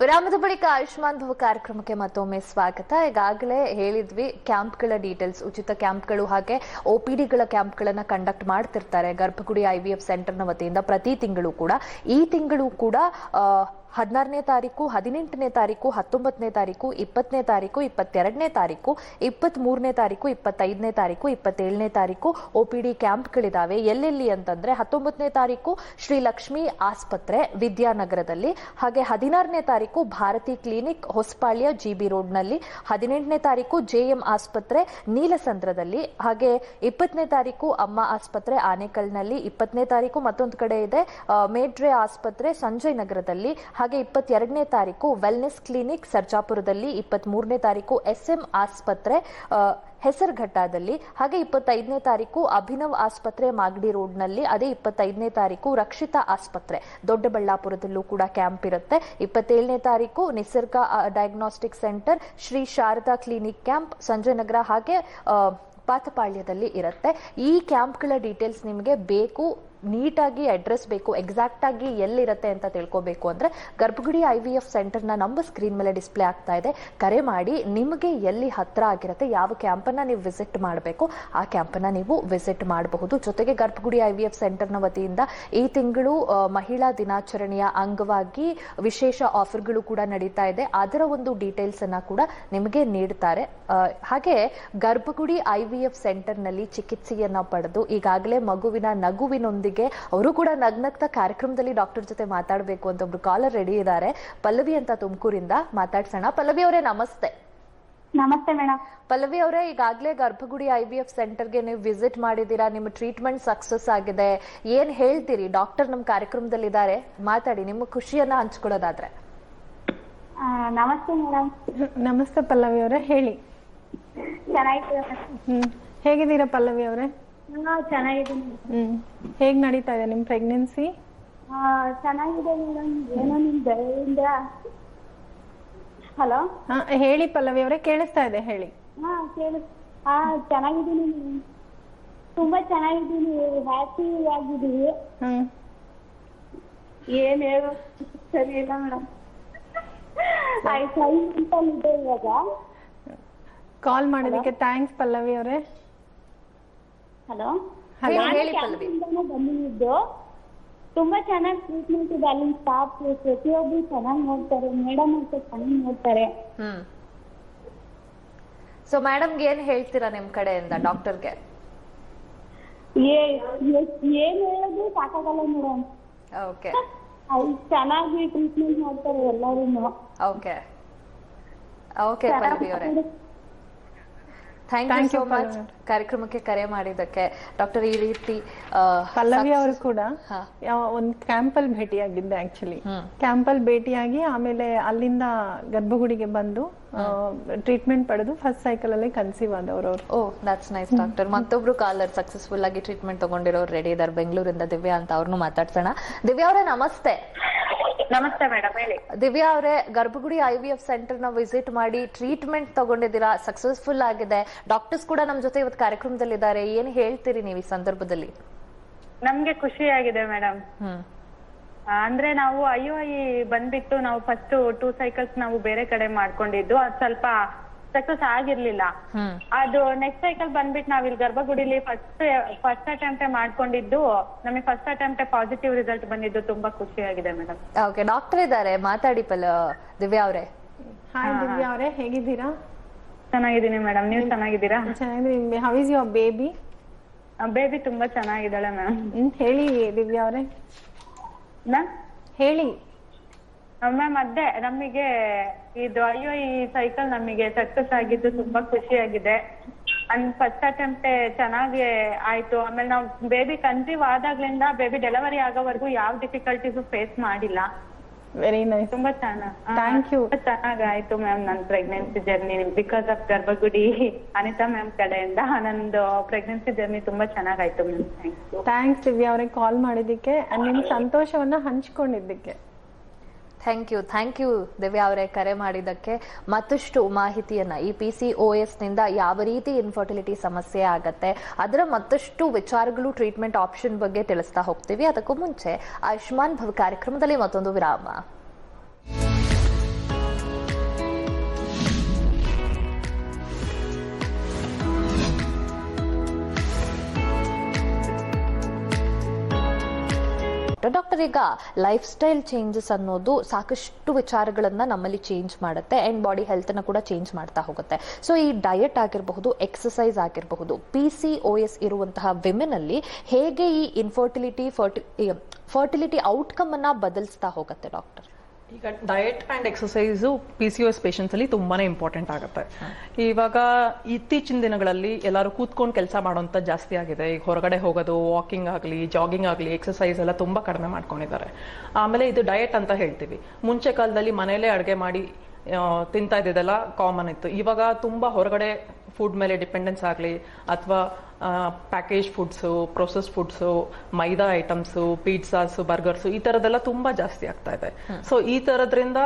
ವಿರಾಮದ ಬಳಿಕ ಆಯುಷ್ಮಾನ್ ಭವ ಕಾರ್ಯಕ್ರಮಕ್ಕೆ ಮತ್ತೊಮ್ಮೆ ಸ್ವಾಗತ. ಈಗಾಗಲೇ ಹೇಳಿದ್ವಿ, ಕ್ಯಾಂಪ್ಗಳ ಡೀಟೇಲ್ಸ್, ಉಚಿತ ಕ್ಯಾಂಪ್ಗಳು ಹಾಗೆ ಒಪಿಡಿಗಳ ಕ್ಯಾಂಪ್ಗಳನ್ನು ಕಂಡಕ್ಟ್ ಮಾಡ್ತಿರ್ತಾರೆ. ಗರ್ಭಗುಡಿ ಐವಿಎಫ್ ಸೆಂಟರ್ನ ವತಿಯಿಂದ ಪ್ರತಿ ತಿಂಗಳು ಕೂಡ ಈ ತಿಂಗಳು ಕೂಡ ಹದಿನಾರನೇ ತಾರೀಕು, ಹದಿನೆಂಟನೇ ತಾರೀಕು, ಹತ್ತೊಂಬತ್ತನೇ ತಾರೀಕು, ಇಪ್ಪತ್ತನೇ ತಾರೀಕು, ಇಪ್ಪತ್ತೆರಡನೇ ತಾರೀಕು ಇಪ್ಪತ್ತ್ ಮೂರನೇ ತಾರೀಕು, ಇಪ್ಪತ್ತೈದನೇ ತಾರೀಕು, ಇಪ್ಪತ್ತೇಳನೇ ತಾರೀಕು ಒ ಪಿ ಡಿ ಕ್ಯಾಂಪ್ಗಳಿದ್ದಾವೆ ಎಲ್ಲೆಲ್ಲಿ ಅಂತಂದ್ರೆ ಹತ್ತೊಂಬತ್ತನೇ ತಾರೀಕು ಶ್ರೀ ಲಕ್ಷ್ಮಿ ಆಸ್ಪತ್ರೆ ವಿದ್ಯಾನಗರದಲ್ಲಿ, ಹಾಗೆ ಹದಿನಾರನೇ ತಾರೀಕು ಭಾರತಿ ಕ್ಲಿನಿಕ್ ಹೊಸಪಾಳ್ಯ ಜಿಬಿ ರೋಡ್ನಲ್ಲಿ, ಹದಿನೆಂಟನೇ ತಾರೀಕು ಜೆಎಂ ಆಸ್ಪತ್ರೆ ನೀಲಸಂದ್ರದಲ್ಲಿ, ಹಾಗೆ ಇಪ್ಪತ್ತನೇ ತಾರೀಕು ಅಮ್ಮ ಆಸ್ಪತ್ರೆ ಆನೇಕಲ್ನಲ್ಲಿ, ಇಪ್ಪತ್ತನೇ ತಾರೀಕು ಮತ್ತೊಂದು ಕಡೆ ಇದೆ ಮೇಡ್ರೆ ಆಸ್ಪತ್ರೆ ಸಂಜಯ್ ನಗರದಲ್ಲಿ ಹಾಗೆ ಇಪ್ಪತ್ತೆರಡನೇ ತಾರೀಕು ವೆಲ್ನೆಸ್ ಕ್ಲಿನಿಕ್ ಸರ್ಜಾಪುರದಲ್ಲಿ ಇಪ್ಪತ್ತ್ ಮೂರನೇ ತಾರೀಕು ಎಸ್ಎಂ ಆಸ್ಪತ್ರೆ ಹೆಸರುಘಟ್ಟದಲ್ಲಿ, ಹಾಗೆ ಇಪ್ಪತ್ತೈದನೇ ತಾರೀಕು ಅಭಿನವ್ ಆಸ್ಪತ್ರೆ ಮಾಗಡಿ ರೋಡ್ನಲ್ಲಿ, ಅದೇ ಇಪ್ಪತ್ತೈದನೇ ತಾರೀಕು ರಕ್ಷಿತಾ ಆಸ್ಪತ್ರೆ. ದೊಡ್ಡಬಳ್ಳಾಪುರದಲ್ಲೂ ಕೂಡ ಕ್ಯಾಂಪ್ ಇರುತ್ತೆ. ಇಪ್ಪತ್ತೇಳನೇ ತಾರೀಕು Nisarga diagnostic centre Shri Sharada clinic camp Sanjaynagar ಹಾಗೆ ಪಾತಪಾಳ್ಯದಲ್ಲಿ ಇರುತ್ತೆ. ಈ ಕ್ಯಾಂಪ್ಗಳ ಡೀಟೇಲ್ಸ್ ನಿಮಗೆ ಬೇಕು. ನೀಟಾಗಿ ಅಡ್ರೆಸ್ ಬೇಕು ಎಕ್ಸಾಕ್ಟ್ ಆಗಿ ಎಲ್ಲಿರುತ್ತೆ ಅಂತ ತಿಳ್ಕೊಬೇಕು ಅಂದ್ರೆ ಗರ್ಭಗುಡಿ ಐ ವಿ ಎಫ್ ಸೆಂಟರ್ನ ನಮ್ಮ ಸ್ಕ್ರೀನ್ ಮೇಲೆ ಡಿಸ್ಪ್ಲೇ ಆಗ್ತಾ ಇದೆ. ಕರೆ ಮಾಡಿ, ನಿಮಗೆ ಎಲ್ಲಿ ಹತ್ರ ಆಗಿರುತ್ತೆ, ಯಾವ ಕ್ಯಾಂಪನ್ನ ನೀವು ವಿಸಿಟ್ ಮಾಡಬೇಕು, ಆ ಕ್ಯಾಂಪನ್ನ ನೀವು ವಿಸಿಟ್ ಮಾಡಬಹುದು. ಜೊತೆಗೆ ಗರ್ಭಗುಡಿ ಐ ವಿ ಎಫ್ ಸೆಂಟರ್ನ ವತಿಯಿಂದ ಈ ತಿಂಗಳು ಮಹಿಳಾ ದಿನಾಚರಣೆಯ ಅಂಗವಾಗಿ ವಿಶೇಷ ಆಫರ್ಗಳು ಕೂಡ ನಡೀತಾ ಇದೆ. ಅದರ ಒಂದು ಡೀಟೇಲ್ಸ್ ಅನ್ನ ಕೂಡ ನಿಮಗೆ ನೀಡ್ತಾರೆ. ಹಾಗೆ ಗರ್ಭಗುಡಿ ಐ ವಿ ಎಫ್ ಸೆಂಟರ್ನಲ್ಲಿ ಚಿಕಿತ್ಸೆಯನ್ನು ಪಡೆದು ಈಗಾಗಲೇ ಮಗುವಿನ ನಗುವಿನೊಂದಿಗೆ ಅವರು ಕೂಡ ನಗ್ನಗ್ತ ಕಾರ್ಯಕ್ರಮದಲ್ಲಿ ಡಾಕ್ಟರ್ ಜೊತೆ ಮಾತಾಡಬೇಕು ಅಂತ ಒಬ್ರು ಕಾಲರ್ ರೆಡಿ ಇದ್ದಾರೆ ಪಲ್ಲವಿ ಅಂತ ತುಮಕೂರಿಂದ ಮಾತಾಡ್ಸೋಣ. ಪಲ್ಲವಿ ಅವರೇ ನಮಸ್ತೆ.
ನಮಸ್ತೆ ಮೇಡಮ್
ಪಲ್ಲವಿ ಅವರೇ ಈಗಾಗಲೇ ಗರ್ಭಗುಡಿ ಐ ವಿ ಎಫ್ ಸೆಂಟರ್ಗೆ ನೀವು ವಿಸಿಟ್ ಮಾಡಿದ್ದೀರಾ? ನಿಮ್ಮ ಟ್ರೀಟ್ಮೆಂಟ್ ಸಕ್ಸಸ್ ಆಗಿದೆ. ಏನ್ ಹೇಳ್ತೀರಿ? ಡಾಕ್ಟರ್ ನಮ್ಮ ಕಾರ್ಯಕ್ರಮದಲ್ಲಿ ಇದ್ದಾರೆ ಮಾತಾಡಿ ನಿಮ್ಮ ಖುಷಿಯನ್ನ ಹಂಚ್ಕೊಳ್ಳೋದಾದ್ರೆ.
ನಮಸ್ತೆ ಮೇಡಮ್
ನಮಸ್ತೆ ಪಲ್ಲವಿ ಅವರೇ ಹೇಳಿ.
ಚೆನ್ನಾಗಿದೆ
ಹ್ಮ್. ಹೇಗಿದ್ದೀರಾ ಪಲ್ಲವಿ ಅವರೇ?
ಚೆನ್ನಾಗಿದ್ದೀನಿ.
ಹ್ಮ್. ಹೇಗ್ ನಡೀತಾ ಇದೆ ನಿಮ್ ಪ್ರೆಗ್ನೆನ್ಸಿ
ಆ, ಚೆನ್ನಾಗಿದೆ ಮೇಡಮ್. ಏನೋ ನಿಮ್ ದಯೆಯಿಂದ. ಹಲೋ?
ಹಾ ಹೇಳಿ ಪಲ್ಲವಿ ಅವರೇ ಕೇಳಿಸ್ತಾ ಇದೆ ಹೇಳಿ.
ಹಾ ಕೇಳಿ. ಹಾ ಚೆನ್ನಾಗಿದ್ದೀನಿ ಮೇಡಮ್. ತುಂಬಾ ಚೆನ್ನಾಗಿದ್ದೀನಿ. ಹ್ಯಾಪಿ ಆಗಿದ್ದೀವಿ.
ಹ್ಮ್.
ಏನ್ ಹೇಳು ಸರಿ ಇಲ್ಲ ಮೇಡಮ್. ಆಯ್ತು ಇದೆ ಇವಾಗ.
ಕಾಲ್ ಮಾಡೋದಕ್ಕೆ ಥ್ಯಾಂಕ್ಸ್ ಪಲ್ಲವಿ ಅವರೇ.
ಹಲೋ?
ಹೇಳಿ,
ನಾನು
ಪಲ್ಲವಿ.
ಬಂದಿದ್ದು. ತುಂಬಾ ಚೆನ್ನಾಗಿ ಟ್ರೀಟ್ಮೆಂಟ್ ಇದೆ ಅಲ್ಲಿನ ಸ್ಟಾಫ್ ಪ್ರತಿಯೊಬ್ರು ಚೆನ್ನಾಗಿ ನೋಡ್ತಾರೆ ಮೇಡಮ್ ಅಂತ ಚೆನ್ನಾಗಿ ನೋಡ್ತಾರೆ.
ಸೊ ಮೇಡಮ್ಗೆ ಏನ್ ಹೇಳ್ತೀರಾ ನಿಮ್ ಕಡೆಯಿಂದ ಡಾಕ್ಟರ್ಗೆ
ಏನ್ ಹೇಳೋದು ಸಾಕಾಗಲ್ಲ ಮೇಡಮ್
ಓಕೆ
ಅಲ್ಲಿ ಚೆನ್ನಾಗಿ ಟ್ರೀಟ್ಮೆಂಟ್ ಮಾಡ್ತಾರೆ ಎಲ್ಲರೂ
ಓಕೆ ಓಕೆ ಪಲ್ಲವಿ ಅವರೇ. ಥ್ಯಾಂಕ್ ಯು ಸೋ ಮಚ್ ಕಾರ್ಯಕ್ರಮಕ್ಕೆ ಕರೆ ಮಾಡಿದ್ದಕ್ಕೆ. ಡಾಕ್ಟರ್ ಈ ರೀತಿ
ಪಲ್ಲವಿ ಅವರು ಕೂಡ
ಒಂದು
ಕ್ಯಾಂಪ್ ಅಲ್ಲಿ ಕ್ಯಾಂಪಲ್ ಭೇಟಿಯಾಗಿದ್ದೆ ಆಕ್ಚುಲಿ
ಕ್ಯಾಂಪ್
ಕ್ಯಾಂಪಲ್ ಭೇಟಿಯಾಗಿ ಆಮೇಲೆ ಅಲ್ಲಿಂದ ಗರ್ಭಗುಡಿಗೆ ಬಂದು ಟ್ರೀಟ್ಮೆಂಟ್ ಪಡೆದು ಫಸ್ಟ್ ಸೈಕಲ್ ಅಲ್ಲಿ ಕನ್ಸೀವ್ ಆದವರು ಅವರು.
ಓ ದಟ್ಸ್ ನೈಸ್ ಡಾಕ್ಟರ್ ಮತ್ತೊಬ್ರು ಕಾಲರ್ ಸಕ್ಸಸ್ಫುಲ್ ಆಗಿ ಟ್ರೀಟ್ಮೆಂಟ್ ತಗೊಂಡಿರೋರು ರೆಡಿ ಇದಾರೆ ಬೆಂಗಳೂರಿಂದ ದಿವ್ಯಾ ಅಂತ ಅವ್ರನ್ನು ಮಾತಾಡ್ಸೋಣ. ದಿವ್ಯಾ ಅವರೇ ನಮಸ್ತೆ.
ನಮಸ್ತೆ ಮೇಡಮ್ ಹೇಳಿ.
ದಿವ್ಯಾ ಅವರೇ ಗರ್ಭಗುಡಿ ಐ ವಿ ಎಫ್ ಸೆಂಟರ್ನ ವಿಸಿಟ್ ಮಾಡಿ ಟ್ರೀಟ್ಮೆಂಟ್ ತಗೊಂಡಿದ್ದೀರಾ? ಸಕ್ಸಸ್ಫುಲ್ ಆಗಿದೆ. ಡಾಕ್ಟರ್ಸ್ ಕೂಡ ನಮ್ ಜೊತೆ ಇವತ್ತು ಕಾರ್ಯಕ್ರಮದಲ್ಲಿ ಇದ್ದಾರೆ ಏನ್ ಹೇಳ್ತೀರಿ ನೀವು ಈ ಸಂದರ್ಭದಲ್ಲಿ?
ನಮ್ಗೆ ಖುಷಿ ಆಗಿದೆ ಮೇಡಮ್
ಹ್ಮ್.
ಅಂದ್ರೆ ನಾವು ಐ ಐ ಬಂದ್ಬಿಟ್ಟು ನಾವು ಫಸ್ಟ್ ಟೂ ಸೈಕಲ್ಸ್ ನಾವು ಬೇರೆ ಕಡೆ ಮಾಡ್ಕೊಂಡಿದ್ದು. ಅದ್ ಸ್ವಲ್ಪ ಸಕ್ಸಸ್ ಆಗಿರ್ಲಿಲ್ಲ. ಅದು ನೆಕ್ಸ್ಟ್ ಸೈಕಲ್ ಬಂದ್ಬಿಟ್ಟು ನಾವ್ ಇಲ್ಲಿ ಗರ್ಭಗುಡಿಲಿ ಫಸ್ಟ್ ಫಸ್ಟ್ ಅಟೆಂಪ್ಟ್ ಮಾಡ್ಕೊಂಡಿದ್ದು. ನಮಗೆ ಫಸ್ಟ್ ಅಟೆಂಪ್ಟ್ ಪಾಸಿಟಿವ್ ರಿಸಲ್ಟ್ ಬಂದಿದ್ದು ತುಂಬಾ ಖುಷಿ ಆಗಿದೆ ಮೇಡಮ್
ಓಕೆ ಡಾಕ್ಟರ್ ಇದ್ದಾರೆ. ಮಾತಾಡಿ ಪಲ ದಿವ್ಯಾ ಅವರೇ.
ಹಾಯ್ ದಿವ್ಯಾ ಅವರೇ. ಹೇಗಿದ್ದೀರಾ?
ಚೆನ್ನಾಗಿದ್ದೀನಿ ಮೇಡಮ್ ನೀವು ಚೆನ್ನಾಗಿದ್ದೀರಾ?
ಚೆನ್ನಾಗಿದ್ದೀನಿ. How is your baby
baby ತುಂಬಾ ಚೆನ್ನಾಗಿದ್ದಾಳೆ ಮ್ಯಾಮ್
ಹೇಳಿ ದಿವ್ಯಾ ಅವರೇ.
ಮ್ಯಾಮ್
ಹೇಳಿ.
ಮ್ಯಾಮ್ ಅದೇ ನಮಗೆ ಇದು ಅಯ್ಯೋ ಈ ಸೈಕಲ್ ನಮಗೆ ಸಕ್ಸಸ್ ಆಗಿದ್ದು ತುಂಬಾ ಖುಷಿ ಆಗಿದೆ ಅಂಡ್ ಫಸ್ಟ್ ಅಟೆಂಪ್ಟ್ ಚೆನ್ನಾಗಿ ಆಯ್ತು. ಆಮೇಲೆ ನಾವು ಬೇಬಿ ಕನ್ಸೀವ್ ಆದಾಗ್ಲಿಂದ ಬೇಬಿ ಡೆಲಿವರಿ ಆಗೋವರೆಗೂ ಯಾವ ಡಿಫಿಕಲ್ಟೀಸು ಫೇಸ್ ಮಾಡಿಲ್ಲ.
ವೆರಿ ನೈಸ್
ತುಂಬಾ ಚೆನ್ನಾಗಿ
Thank
ಯು ಚೆನ್ನಾಗಾಯ್ತು ಮ್ಯಾಮ್ ನನ್ನ pregnancy journey because of Garbhagudi Anita ma'am ಕಡೆಯಿಂದ ನಂದು ಪ್ರೆಗ್ನೆನ್ಸಿ ಜರ್ನಿ ತುಂಬಾ ಚೆನ್ನಾಗಾಯ್ತು ಮ್ಯಾಮ್. ಥ್ಯಾಂಕ್
ಥ್ಯಾಂಕ್ಸ್ ದಿವ್ಯಾ ಅವ್ರಿಗೆ ಕಾಲ್ ಮಾಡಿದ್ದಕ್ಕೆ ನಿಮ್ ಸಂತೋಷವನ್ನ ಹಂಚ್ಕೊಂಡಿದ್ದಕ್ಕೆ.
Thank you thank you Divya ಅವರೇ ಕರೆ ಮಾಡಿದ್ದಕ್ಕೆ ಮತ್ತಷ್ಟು ಮಾಹಿತಿಯನ್ನ. ಈ ಪಿ ಸಿ ಒ ಎಸ್ನಿಂದ ಯಾವ ರೀತಿ ಇನ್ಫರ್ಟಿಲಿಟಿ ಸಮಸ್ಯೆ ಆಗತ್ತೆ, ಅದರ ಮತ್ತಷ್ಟು ವಿಚಾರಗಳು ಟ್ರೀಟ್ಮೆಂಟ್ ಆಪ್ಷನ್ ಬಗ್ಗೆ ತಿಳಿಸ್ತಾ ಹೋಗ್ತೀವಿ. ಅದಕ್ಕೂ ಮುಂಚೆ ಆಯುಷ್ಮಾನ್ ಭವ್ ಕಾರ್ಯಕ್ರಮದಲ್ಲಿ ಮತ್ತೊಂದು ವಿರಾಮ. ಡಾಕ್ಟರ್, ಈಗ ಲೈಫ್ ಸ್ಟೈಲ್ ಚೇಂಜಸ್ ಅನ್ನೋದು ಸಾಕಷ್ಟು ವಿಚಾರಗಳನ್ನ ನಮ್ಮಲ್ಲಿ ಚೇಂಜ್ ಮಾಡುತ್ತೆ ಅಂಡ್ ಬಾಡಿ ಹೆಲ್ತ್ನ ಕೂಡ ಚೇಂಜ್ ಮಾಡ್ತಾ ಹೋಗುತ್ತೆ. ಸೊ ಈ ಡಯಟ್ ಆಗಿರಬಹುದು ಎಕ್ಸಸೈಸ್ ಆಗಿರಬಹುದು ಪಿ ಸಿ ಓ ಎಸ್ ಇರುವಂತಹ ವಿಮೆನ್ ಅಲ್ಲಿ ಹೇಗೆ ಈ ಇನ್ಫರ್ಟಿಲಿಟಿ ಫರ್ಟಿಲಿಟಿ ಔಟ್ಕಮ್ ಅನ್ನ ಬದಲಿಸ್ತಾ ಹೋಗುತ್ತೆ ಡಾಕ್ಟರ್?
ಈಗ diet and exercise P C S ಪೇಷಂಟ್ಸಲ್ಲಿ ತುಂಬಾ ತುಂಬಾನೇ ಇಂಪಾರ್ಟೆಂಟ್ ಆಗುತ್ತೆ. ಇವಾಗ ಇತ್ತೀಚಿನ ದಿನಗಳಲ್ಲಿ ಎಲ್ಲರೂ ಕೂತ್ಕೊಂಡು ಕೆಲಸ ಮಾಡೋಂಥ ಜಾಸ್ತಿ ಆಗಿದೆ. ಈಗ ಹೊರಗಡೆ ಹೋಗೋದು ವಾಕಿಂಗ್ ಆಗಲಿ ಜಾಗಿಂಗ್ ಆಗಲಿ ಎಕ್ಸಸೈಸ್ ಎಲ್ಲ ತುಂಬ ಕಡಿಮೆ ಮಾಡ್ಕೊಂಡಿದ್ದಾರೆ. ಆಮೇಲೆ ಇದು ಡಯಟ್ ಅಂತ ಹೇಳ್ತೀವಿ. ಮುಂಚೆ ಕಾಲದಲ್ಲಿ ಮನೆಯಲ್ಲೇ ಅಡುಗೆ ಮಾಡಿ ತಿಂತಾ ಇದ್ದಿದ್ದೆಲ್ಲ ಕಾಮನ್ ಇತ್ತು. ಇವಾಗ ತುಂಬ ಹೊರಗಡೆ ಫುಡ್ ಮೇಲೆ ಡಿಪೆಂಡೆನ್ಸ್ ಆಗಲಿ ಅಥವಾ package foods process foods maida items pizzas burgers ಈ ಥರದ್ದೆಲ್ಲ ತುಂಬಾ ಜಾಸ್ತಿ ಆಗ್ತಾ ಇದೆ. ಸೊ ಈ ಥರದ್ರಿಂದ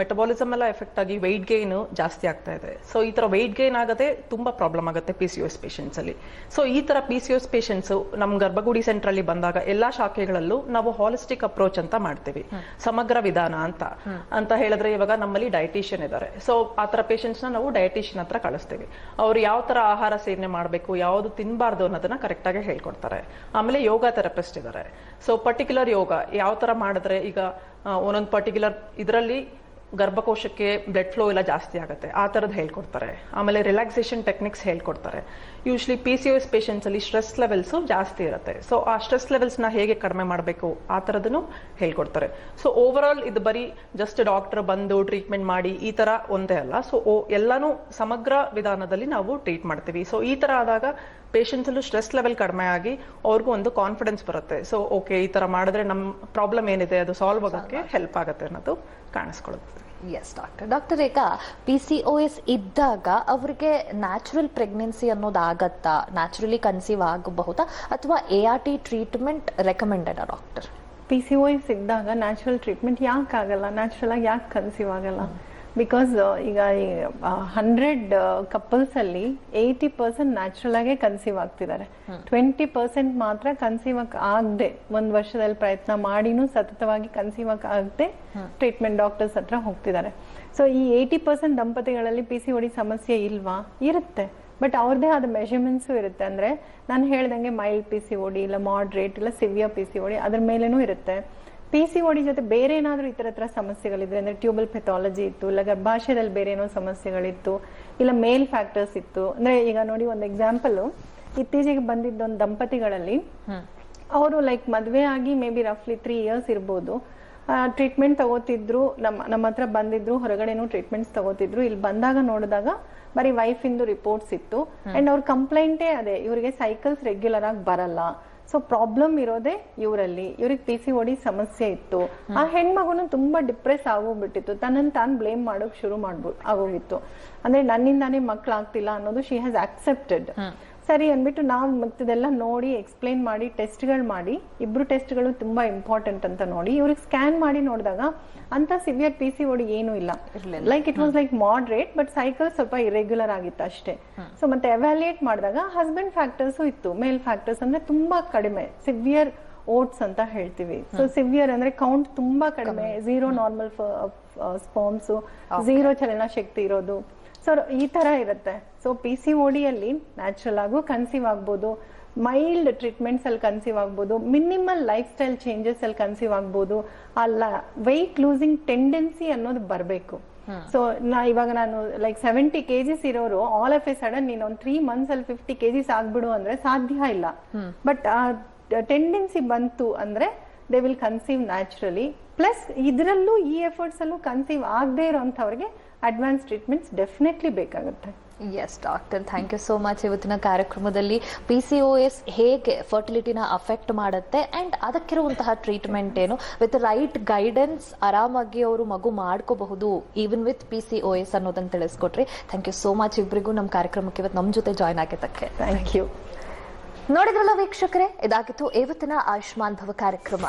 ಮೆಟಬಾಲಿಸಮ್ ಎಲ್ಲ ಎಫೆಕ್ಟ್ ಆಗಿ ವೆಯ್ಟ್ ಗೈನ್ ಜಾಸ್ತಿ ಆಗ್ತಾ ಇದೆ. ಸೊ ಈ ತರ ವೆಯ್ಟ್ ಗೈನ್ ಆಗದೆ ತುಂಬಾ ಪ್ರಾಬ್ಲಮ್ ಆಗುತ್ತೆ ಪಿ ಸಿ ಎಸ್ ಪೇಷಂಟ್ಸ್ ಅಲ್ಲಿ. ಸೊ ಈ ತರ ಪಿ ಸಿ ಎಸ್ ಪೇಷಂಟ್ಸ್ ನಮ್ಮ ಗರ್ಭಗುಡಿ ಸೆಂಟರ್ ಅಲ್ಲಿ ಬಂದಾಗ ಎಲ್ಲಾ ಶಾಖೆಗಳಲ್ಲೂ ನಾವು ಹಾಲಿಸ್ಟಿಕ್ ಅಪ್ರೋಚ್ ಅಂತ ಮಾಡ್ತೀವಿ. ಸಮಗ್ರ ವಿಧಾನ ಅಂತ. ಅಂತ ಹೇಳಿದ್ರೆ ಇವಾಗ ನಮ್ಮಲ್ಲಿ ಡಯಟಿಷಿಯನ್ ಇದ್ದಾರೆ ಸೊ ಆ ತರ ಪೇಷಂಟ್ಸ್ನ ನಾವು ಡಯಟಿಷಿಯನ್ ಹತ್ರ ಕಳಿಸ್ತೀವಿ. ಅವ್ರು ಯಾವ ತರ ಆಹಾರ ಸೇವನೆ ಮಾಡಬೇಕು ಯಾವ್ದು ತಿನ್ನಬಾರ್ದು ಅನ್ನೋದನ್ನ ಕರೆಕ್ಟ್ ಆಗಿ ಹೇಳ್ಕೊಡ್ತಾರೆ. ಆಮೇಲೆ ಯೋಗ ಥೆರಪಿಸ್ಟ್ ಇದ್ದಾರೆ ಸೊ ಪರ್ಟಿಕ್ಯುಲರ್ ಯೋಗ ಯಾವ ತರ ಮಾಡಿದ್ರೆ ಈಗ ಒಂದೊಂದು ಪರ್ಟಿಕ್ಯುಲರ್ ಇದರಲ್ಲಿ ಗರ್ಭಕೋಶಕ್ಕೆ ಬ್ಲಡ್ ಫ್ಲೋ ಎಲ್ಲ ಜಾಸ್ತಿ ಆಗುತ್ತೆ. ಆ ಥರದ್ದು ಹೇಳ್ಕೊಡ್ತಾರೆ. ಆಮೇಲೆ ರಿಲ್ಯಾಕ್ಸೇಷನ್ ಟೆಕ್ನಿಕ್ಸ್ ಹೇಳ್ಕೊಡ್ತಾರೆ. Usually P C S patients ಅಲ್ಲಿ ಸ್ಟ್ರೆಸ್ ಲೆವೆಲ್ಸು ಜಾಸ್ತಿ ಇರುತ್ತೆ. ಸೊ ಆ ಸ್ಟ್ರೆಸ್ ಲೆವೆಲ್ಸ್ನ ಹೇಗೆ ಕಡಿಮೆ ಮಾಡಬೇಕು? ಆ ಥರದನ್ನು ಹೇಳ್ಕೊಡ್ತಾರೆ. ಸೊ ಓವರ್ ಆಲ್ ಇದು ಬರೀ ಜಸ್ಟ್ ಡಾಕ್ಟರ್ ಬಂದು ಟ್ರೀಟ್ಮೆಂಟ್ ಮಾಡಿ ಈ ತರ ಒಂದೇ ಅಲ್ಲ. ಸೊ ಎಲ್ಲಾನು ಸಮಗ್ರ ವಿಧಾನದಲ್ಲಿ ನಾವು ಟ್ರೀಟ್ ಮಾಡ್ತೀವಿ. ಸೊ ಈ ತರ ಆದಾಗ ಪೇಷೆಂಟ್ಸಲ್ಲೂ ಅಲ್ಲೂ ಸ್ಟ್ರೆಸ್ ಲೆವೆಲ್ ಕಡಿಮೆ ಆಗಿ ಅವ್ರಿಗೂ ಒಂದು ಕಾನ್ಫಿಡೆನ್ಸ್ ಬರುತ್ತೆ. ಸೊ ಓಕೆ ಈ ತರ ಮಾಡಿದ್ರೆ ನಮ್ಮ ಪ್ರಾಬ್ಲಮ್ ಏನಿದೆ? ಅದು ಸಾಲ್ವ್ ಆಗೋಕ್ಕೆ ಹೆಲ್ಪ್ ಆಗುತ್ತೆ ಅನ್ನೋದು ಕಾಣಿಸ್ಕೊಳ್ಳುತ್ತೆ.
ಎಸ್ ಡಾಕ್ಟರ್ ಡಾಕ್ಟರ್ ಈಗ ಪಿ ಸಿ ಒ ಎಸ್ ಇದ್ದಾಗ ಅವರಿಗೆ ನ್ಯಾಚುರಲ್ ಪ್ರೆಗ್ನೆನ್ಸಿ ಅನ್ನೋದು ಆಗತ್ತಾ ನ್ಯಾಚುರಲಿ ಕನ್ಸೀವ್ ಆಗಬಹುದಾ? ಅಥವಾ A R T treatment recommended doctor
P C O S ಇದ್ದಾಗ ನ್ಯಾಚುರಲ್ ಟ್ರೀಟ್ಮೆಂಟ್ ಯಾಕೆ ಆಗಲ್ಲ ನ್ಯಾಚುರಲ್ ಆಗಿ ಯಾಕೆ ಕನ್ಸೀವ್ ಆಗಲ್ಲ? ಬಿಕಾಸ್ ಈಗ ಹಂಡ್ರೆಡ್ ಕಪಲ್ಸ್ ಅಲ್ಲಿ ಏಯ್ಟಿ ಪರ್ಸೆಂಟ್ ನ್ಯಾಚುರಲ್ ಆಗೇ ಕನ್ಸೀವ್ ಆಗ್ತಿದ್ದಾರೆ. ಟ್ವೆಂಟಿ ಪರ್ಸೆಂಟ್ ಮಾತ್ರ ಕನ್ಸೀವ್ ಆಗದೆ ಒಂದ್ ವರ್ಷದಲ್ಲಿ ಪ್ರಯತ್ನ ಮಾಡಿನೂ ಸತತವಾಗಿ ಕನ್ಸೀವ್ ಆಗದೆ ಟ್ರೀಟ್ಮೆಂಟ್ ಡಾಕ್ಟರ್ಸ್ ಹತ್ರ ಹೋಗ್ತಿದ್ದಾರೆ. ಸೊ ಈ ಏಯ್ಟಿ ಪರ್ಸೆಂಟ್ ದಂಪತಿಗಳಲ್ಲಿ ಪಿ ಸಿ ಒಡಿ ಸಮಸ್ಯೆ ಇಲ್ವಾ? ಇರುತ್ತೆ. ಬಟ್ ಅವ್ರದ್ದೇ ಆದ ಮೆಷರ್ಮೆಂಟ್ಸು ಇರುತ್ತೆ. ಅಂದ್ರೆ ನಾನು ಹೇಳ್ದಂಗೆ ಮೈಲ್ಡ್ ಪಿ ಸಿ ಓಡಿ ಇಲ್ಲ ಮಾಡ್ರೇಟ್ ಇಲ್ಲ ಸಿವಿಯರ್ ಪಿ ಸಿ ಓಡಿ ಅದ್ರ ಮೇಲೇನೂ ಇರುತ್ತೆ. ಪಿ ಸಿ ಓಡಿ ಜೊತೆ ಬೇರೆ ಏನಾದರೂ ಇತರ ಹತ್ರ ಸಮಸ್ಯೆಗಳಿದ್ರೆ ಅಂದ್ರೆ ಟ್ಯೂಬಲ್ ಪೆಥಾಲಜಿ ಇತ್ತು ಇಲ್ಲ ಗರ್ಭಾಶಯದಲ್ಲಿ ಬೇರೆ ಏನೋ ಸಮಸ್ಯೆಗಳಿತ್ತು ಇಲ್ಲ ಮೇಲ್ ಫ್ಯಾಕ್ಟರ್ಸ್ ಇತ್ತು. ಅಂದ್ರೆ ಈಗ ನೋಡಿ ಒಂದು ಎಕ್ಸಾಂಪಲ್ ಇತ್ತೀಚೆಗೆ ಬಂದಿದ್ದ ಒಂದು ದಂಪತಿಗಳಲ್ಲಿ ಅವರು ಲೈಕ್ ಮದುವೆ ಆಗಿ ಮೇ ಬಿ ರಫ್ಲಿ ತ್ರೀ ಇಯರ್ಸ್ ಇರ್ಬೋದು ಟ್ರೀಟ್ಮೆಂಟ್ ತಗೋತಿದ್ರು ನಮ್ಮ ನಮ್ಮ ಹತ್ರ ಬಂದಿದ್ರು ಹೊರಗಡೆನೂ ಟ್ರೀಟ್ಮೆಂಟ್ಸ್ ತಗೋತಿದ್ರು. ಇಲ್ಲಿ ಬಂದಾಗ ನೋಡಿದಾಗ ಬರೀ ವೈಫ್ ಇಂದು ರಿಪೋರ್ಟ್ಸ್ ಇತ್ತು. ಅಂಡ್ ಅವ್ರ ಕಂಪ್ಲೇಂಟೇ ಅದೇ ಇವರಿಗೆ ಸೈಕಲ್ಸ್ ರೆಗ್ಯುಲರ್ ಆಗಿ ಬರಲ್ಲ. ಸೊ ಪ್ರಾಬ್ಲಮ್ ಇರೋದೇ ಇವರಲ್ಲಿ. ಇವ್ರಿಗೆ ಪಿ ಸಿ ಓಡಿ ಸಮಸ್ಯೆ ಇತ್ತು. ಆ ಹೆಣ್ಮಗುನು ತುಂಬಾ ಡಿಪ್ರೆಸ್ ಆಗೋಗ್ಬಿಟ್ಟಿತ್ತು. ತನ್ನನ್ನು ತಾನು ಬ್ಲೇಮ್ ಮಾಡೋಕ್ ಶುರು ಮಾಡ್ಬೋದು ಆಗೋಗಿತ್ತು. ಅಂದ್ರೆ ನನ್ನಿಂದಾನೇ ಮಕ್ಳಾಗ್ತಿಲ್ಲ ಅನ್ನೋದು ಶಿ ಹ್ಯಾಸ್ ಆಕ್ಸೆಪ್ಟೆಡ್ ಸರಿ ಅಂದ್ಬಿಟ್ಟು ನಾವು ಮತ್ತಿದೆಲ್ಲ ನೋಡಿ ಎಕ್ಸ್ಪ್ಲೈನ್ ಮಾಡಿ ಟೆಸ್ಟ್ಗಳು ಮಾಡಿ ಇಬ್ರು ಟೆಸ್ಟ್ಗಳು ತುಂಬಾ ಇಂಪಾರ್ಟೆಂಟ್ ಅಂತ ನೋಡಿ. ಇವ್ರಿಗೆ ಸ್ಕ್ಯಾನ್ ಮಾಡಿ ನೋಡಿದಾಗ ಅಂತ ಸಿವಿಯರ್ ಪಿ ಸಿ ಓಡಿ ಏನೂ ಇಲ್ಲ. Like it was like moderate but cycle ಸ್ವಲ್ಪ ಇರೆಗ್ಯುಲರ್ ಆಗಿತ್ತು ಅಷ್ಟೇ. ಸೊ ಮತ್ತೆ ಎವ್ಯಾಲ್ಯೂಯೇಟ್ ಮಾಡಿದಾಗ ಹಸ್ಬೆಂಡ್ ಫ್ಯಾಕ್ಟರ್ಸ್ ಇತ್ತು. ಮೇಲ್ ಫ್ಯಾಕ್ಟರ್ಸ್ ಅಂದ್ರೆ ತುಂಬಾ ಕಡಿಮೆ. ಸಿವಿಯರ್ ಓಟ್ಸ್ ಅಂತ ಹೇಳ್ತೀವಿ. ಸೊ ಸಿವಿಯರ್ ಅಂದ್ರೆ ಕೌಂಟ್ ತುಂಬಾ ಕಡಿಮೆ. ಝೀರೋ ನಾರ್ಮಲ್ ಸ್ಪೋಮ್ಸ್ ಝೀರೋ ಚಲನಶಕ್ತಿ ಇರೋದು. ಸೊ ಈ ತರ ಇರುತ್ತೆ. ಸೊ ಪಿ ಸಿ ಓಡಿಯಲ್ಲಿ ನ್ಯಾಚುರಲ್ ಆಗು ಕನ್ಸೀವ್ ಆಗ್ಬೋದು. ಮೈಲ್ಡ್ ಟ್ರೀಟ್ಮೆಂಟ್ಸ್ ಅಲ್ಲಿ ಕನ್ಸೀವ್ ಆಗ್ಬೋದು. ಮಿನಿಮಲ್ ಲೈಫ್ ಸ್ಟೈಲ್ ಚೇಂಜಸ್ ಅಲ್ಲಿ ಕನ್ಸೀವ್ ಆಗ್ಬೋದು. ಅಲ್ಲ ವೆಯ್ಟ್ ಲೂಸಿಂಗ್ ಟೆಂಡೆನ್ಸಿ ಅನ್ನೋದು ಬರಬೇಕು. ಸೊ ನಾ ಇವಾಗ ನಾನು ಲೈಕ್ ಸೆವೆಂಟಿ ಕೆಜಿಸ್ ಇರೋರು ಆಲ್ ಆಫ್ ಎ ಸಡನ್ ನೀನು ಒಂದು ತ್ರೀ ಮಂತ್ಸ್ ಅಲ್ಲಿ ಫಿಫ್ಟಿ ಕೆಜಿಸ್ ಆಗ್ಬಿಡು ಅಂದ್ರೆ ಸಾಧ್ಯ ಇಲ್ಲ. ಬಟ್ ಆ ಟೆಂಡೆನ್ಸಿ ಬಂತು ಅಂದ್ರೆ they will conceive naturally plus ಇದರಲ್ಲೂ ಈ ಎಫರ್ಟ್ಸ್ ಅಲ್ಲೂ ಕನ್ಸೀವ್ ಆಗದೆ ಇರೋಂಥವ್ರಿಗೆ ಅಡ್ವಾನ್ಸ್ ಟ್ರೀಟ್ಮೆಂಟ್ಸ್ ಡೆಫಿನೆಟ್ಲಿ ಬೇಕಾಗುತ್ತೆ.
Yes doctor thank you so much ಇವತ್ತಿನ ಕಾರ್ಯಕ್ರಮದಲ್ಲಿ ಪಿ ಸಿ ಒ ಎಸ್ ಹೇಗೆ ಫರ್ಟಿಲಿಟಿನ ಅಫೆಕ್ಟ್ ಮಾಡುತ್ತೆ ಆ್ಯಂಡ್ ಅದಕ್ಕಿರುವಂತಹ ಟ್ರೀಟ್ಮೆಂಟ್ ಏನು? ವಿತ್ ರೈಟ್ ಗೈಡೆನ್ಸ್ ಆರಾಮಾಗಿ ಅವರು ಮಗು ಮಾಡ್ಕೋಬಹುದು even with P C O S ಅನ್ನೋದನ್ನು ತಿಳಿಸ್ಕೊಟ್ರಿ. ಥ್ಯಾಂಕ್ ಯು ಸೋ ಮಚ್ ಇಬ್ಬರಿಗೂ ನಮ್ಮ ಕಾರ್ಯಕ್ರಮಕ್ಕೆ ಇವತ್ತು ನಮ್ಮ ಜೊತೆ ಜಾಯ್ನ್ ಆಗಿದ್ದಕ್ಕೆ.
ಥ್ಯಾಂಕ್ ಯು
ನೋಡಿದ್ರಲ್ಲ ವೀಕ್ಷಕರೇ ಇದಾಗಿತ್ತು ಇವತ್ತಿನ ಆಯುಷ್ಮಾನ್ ಭವ ಕಾರ್ಯಕ್ರಮ.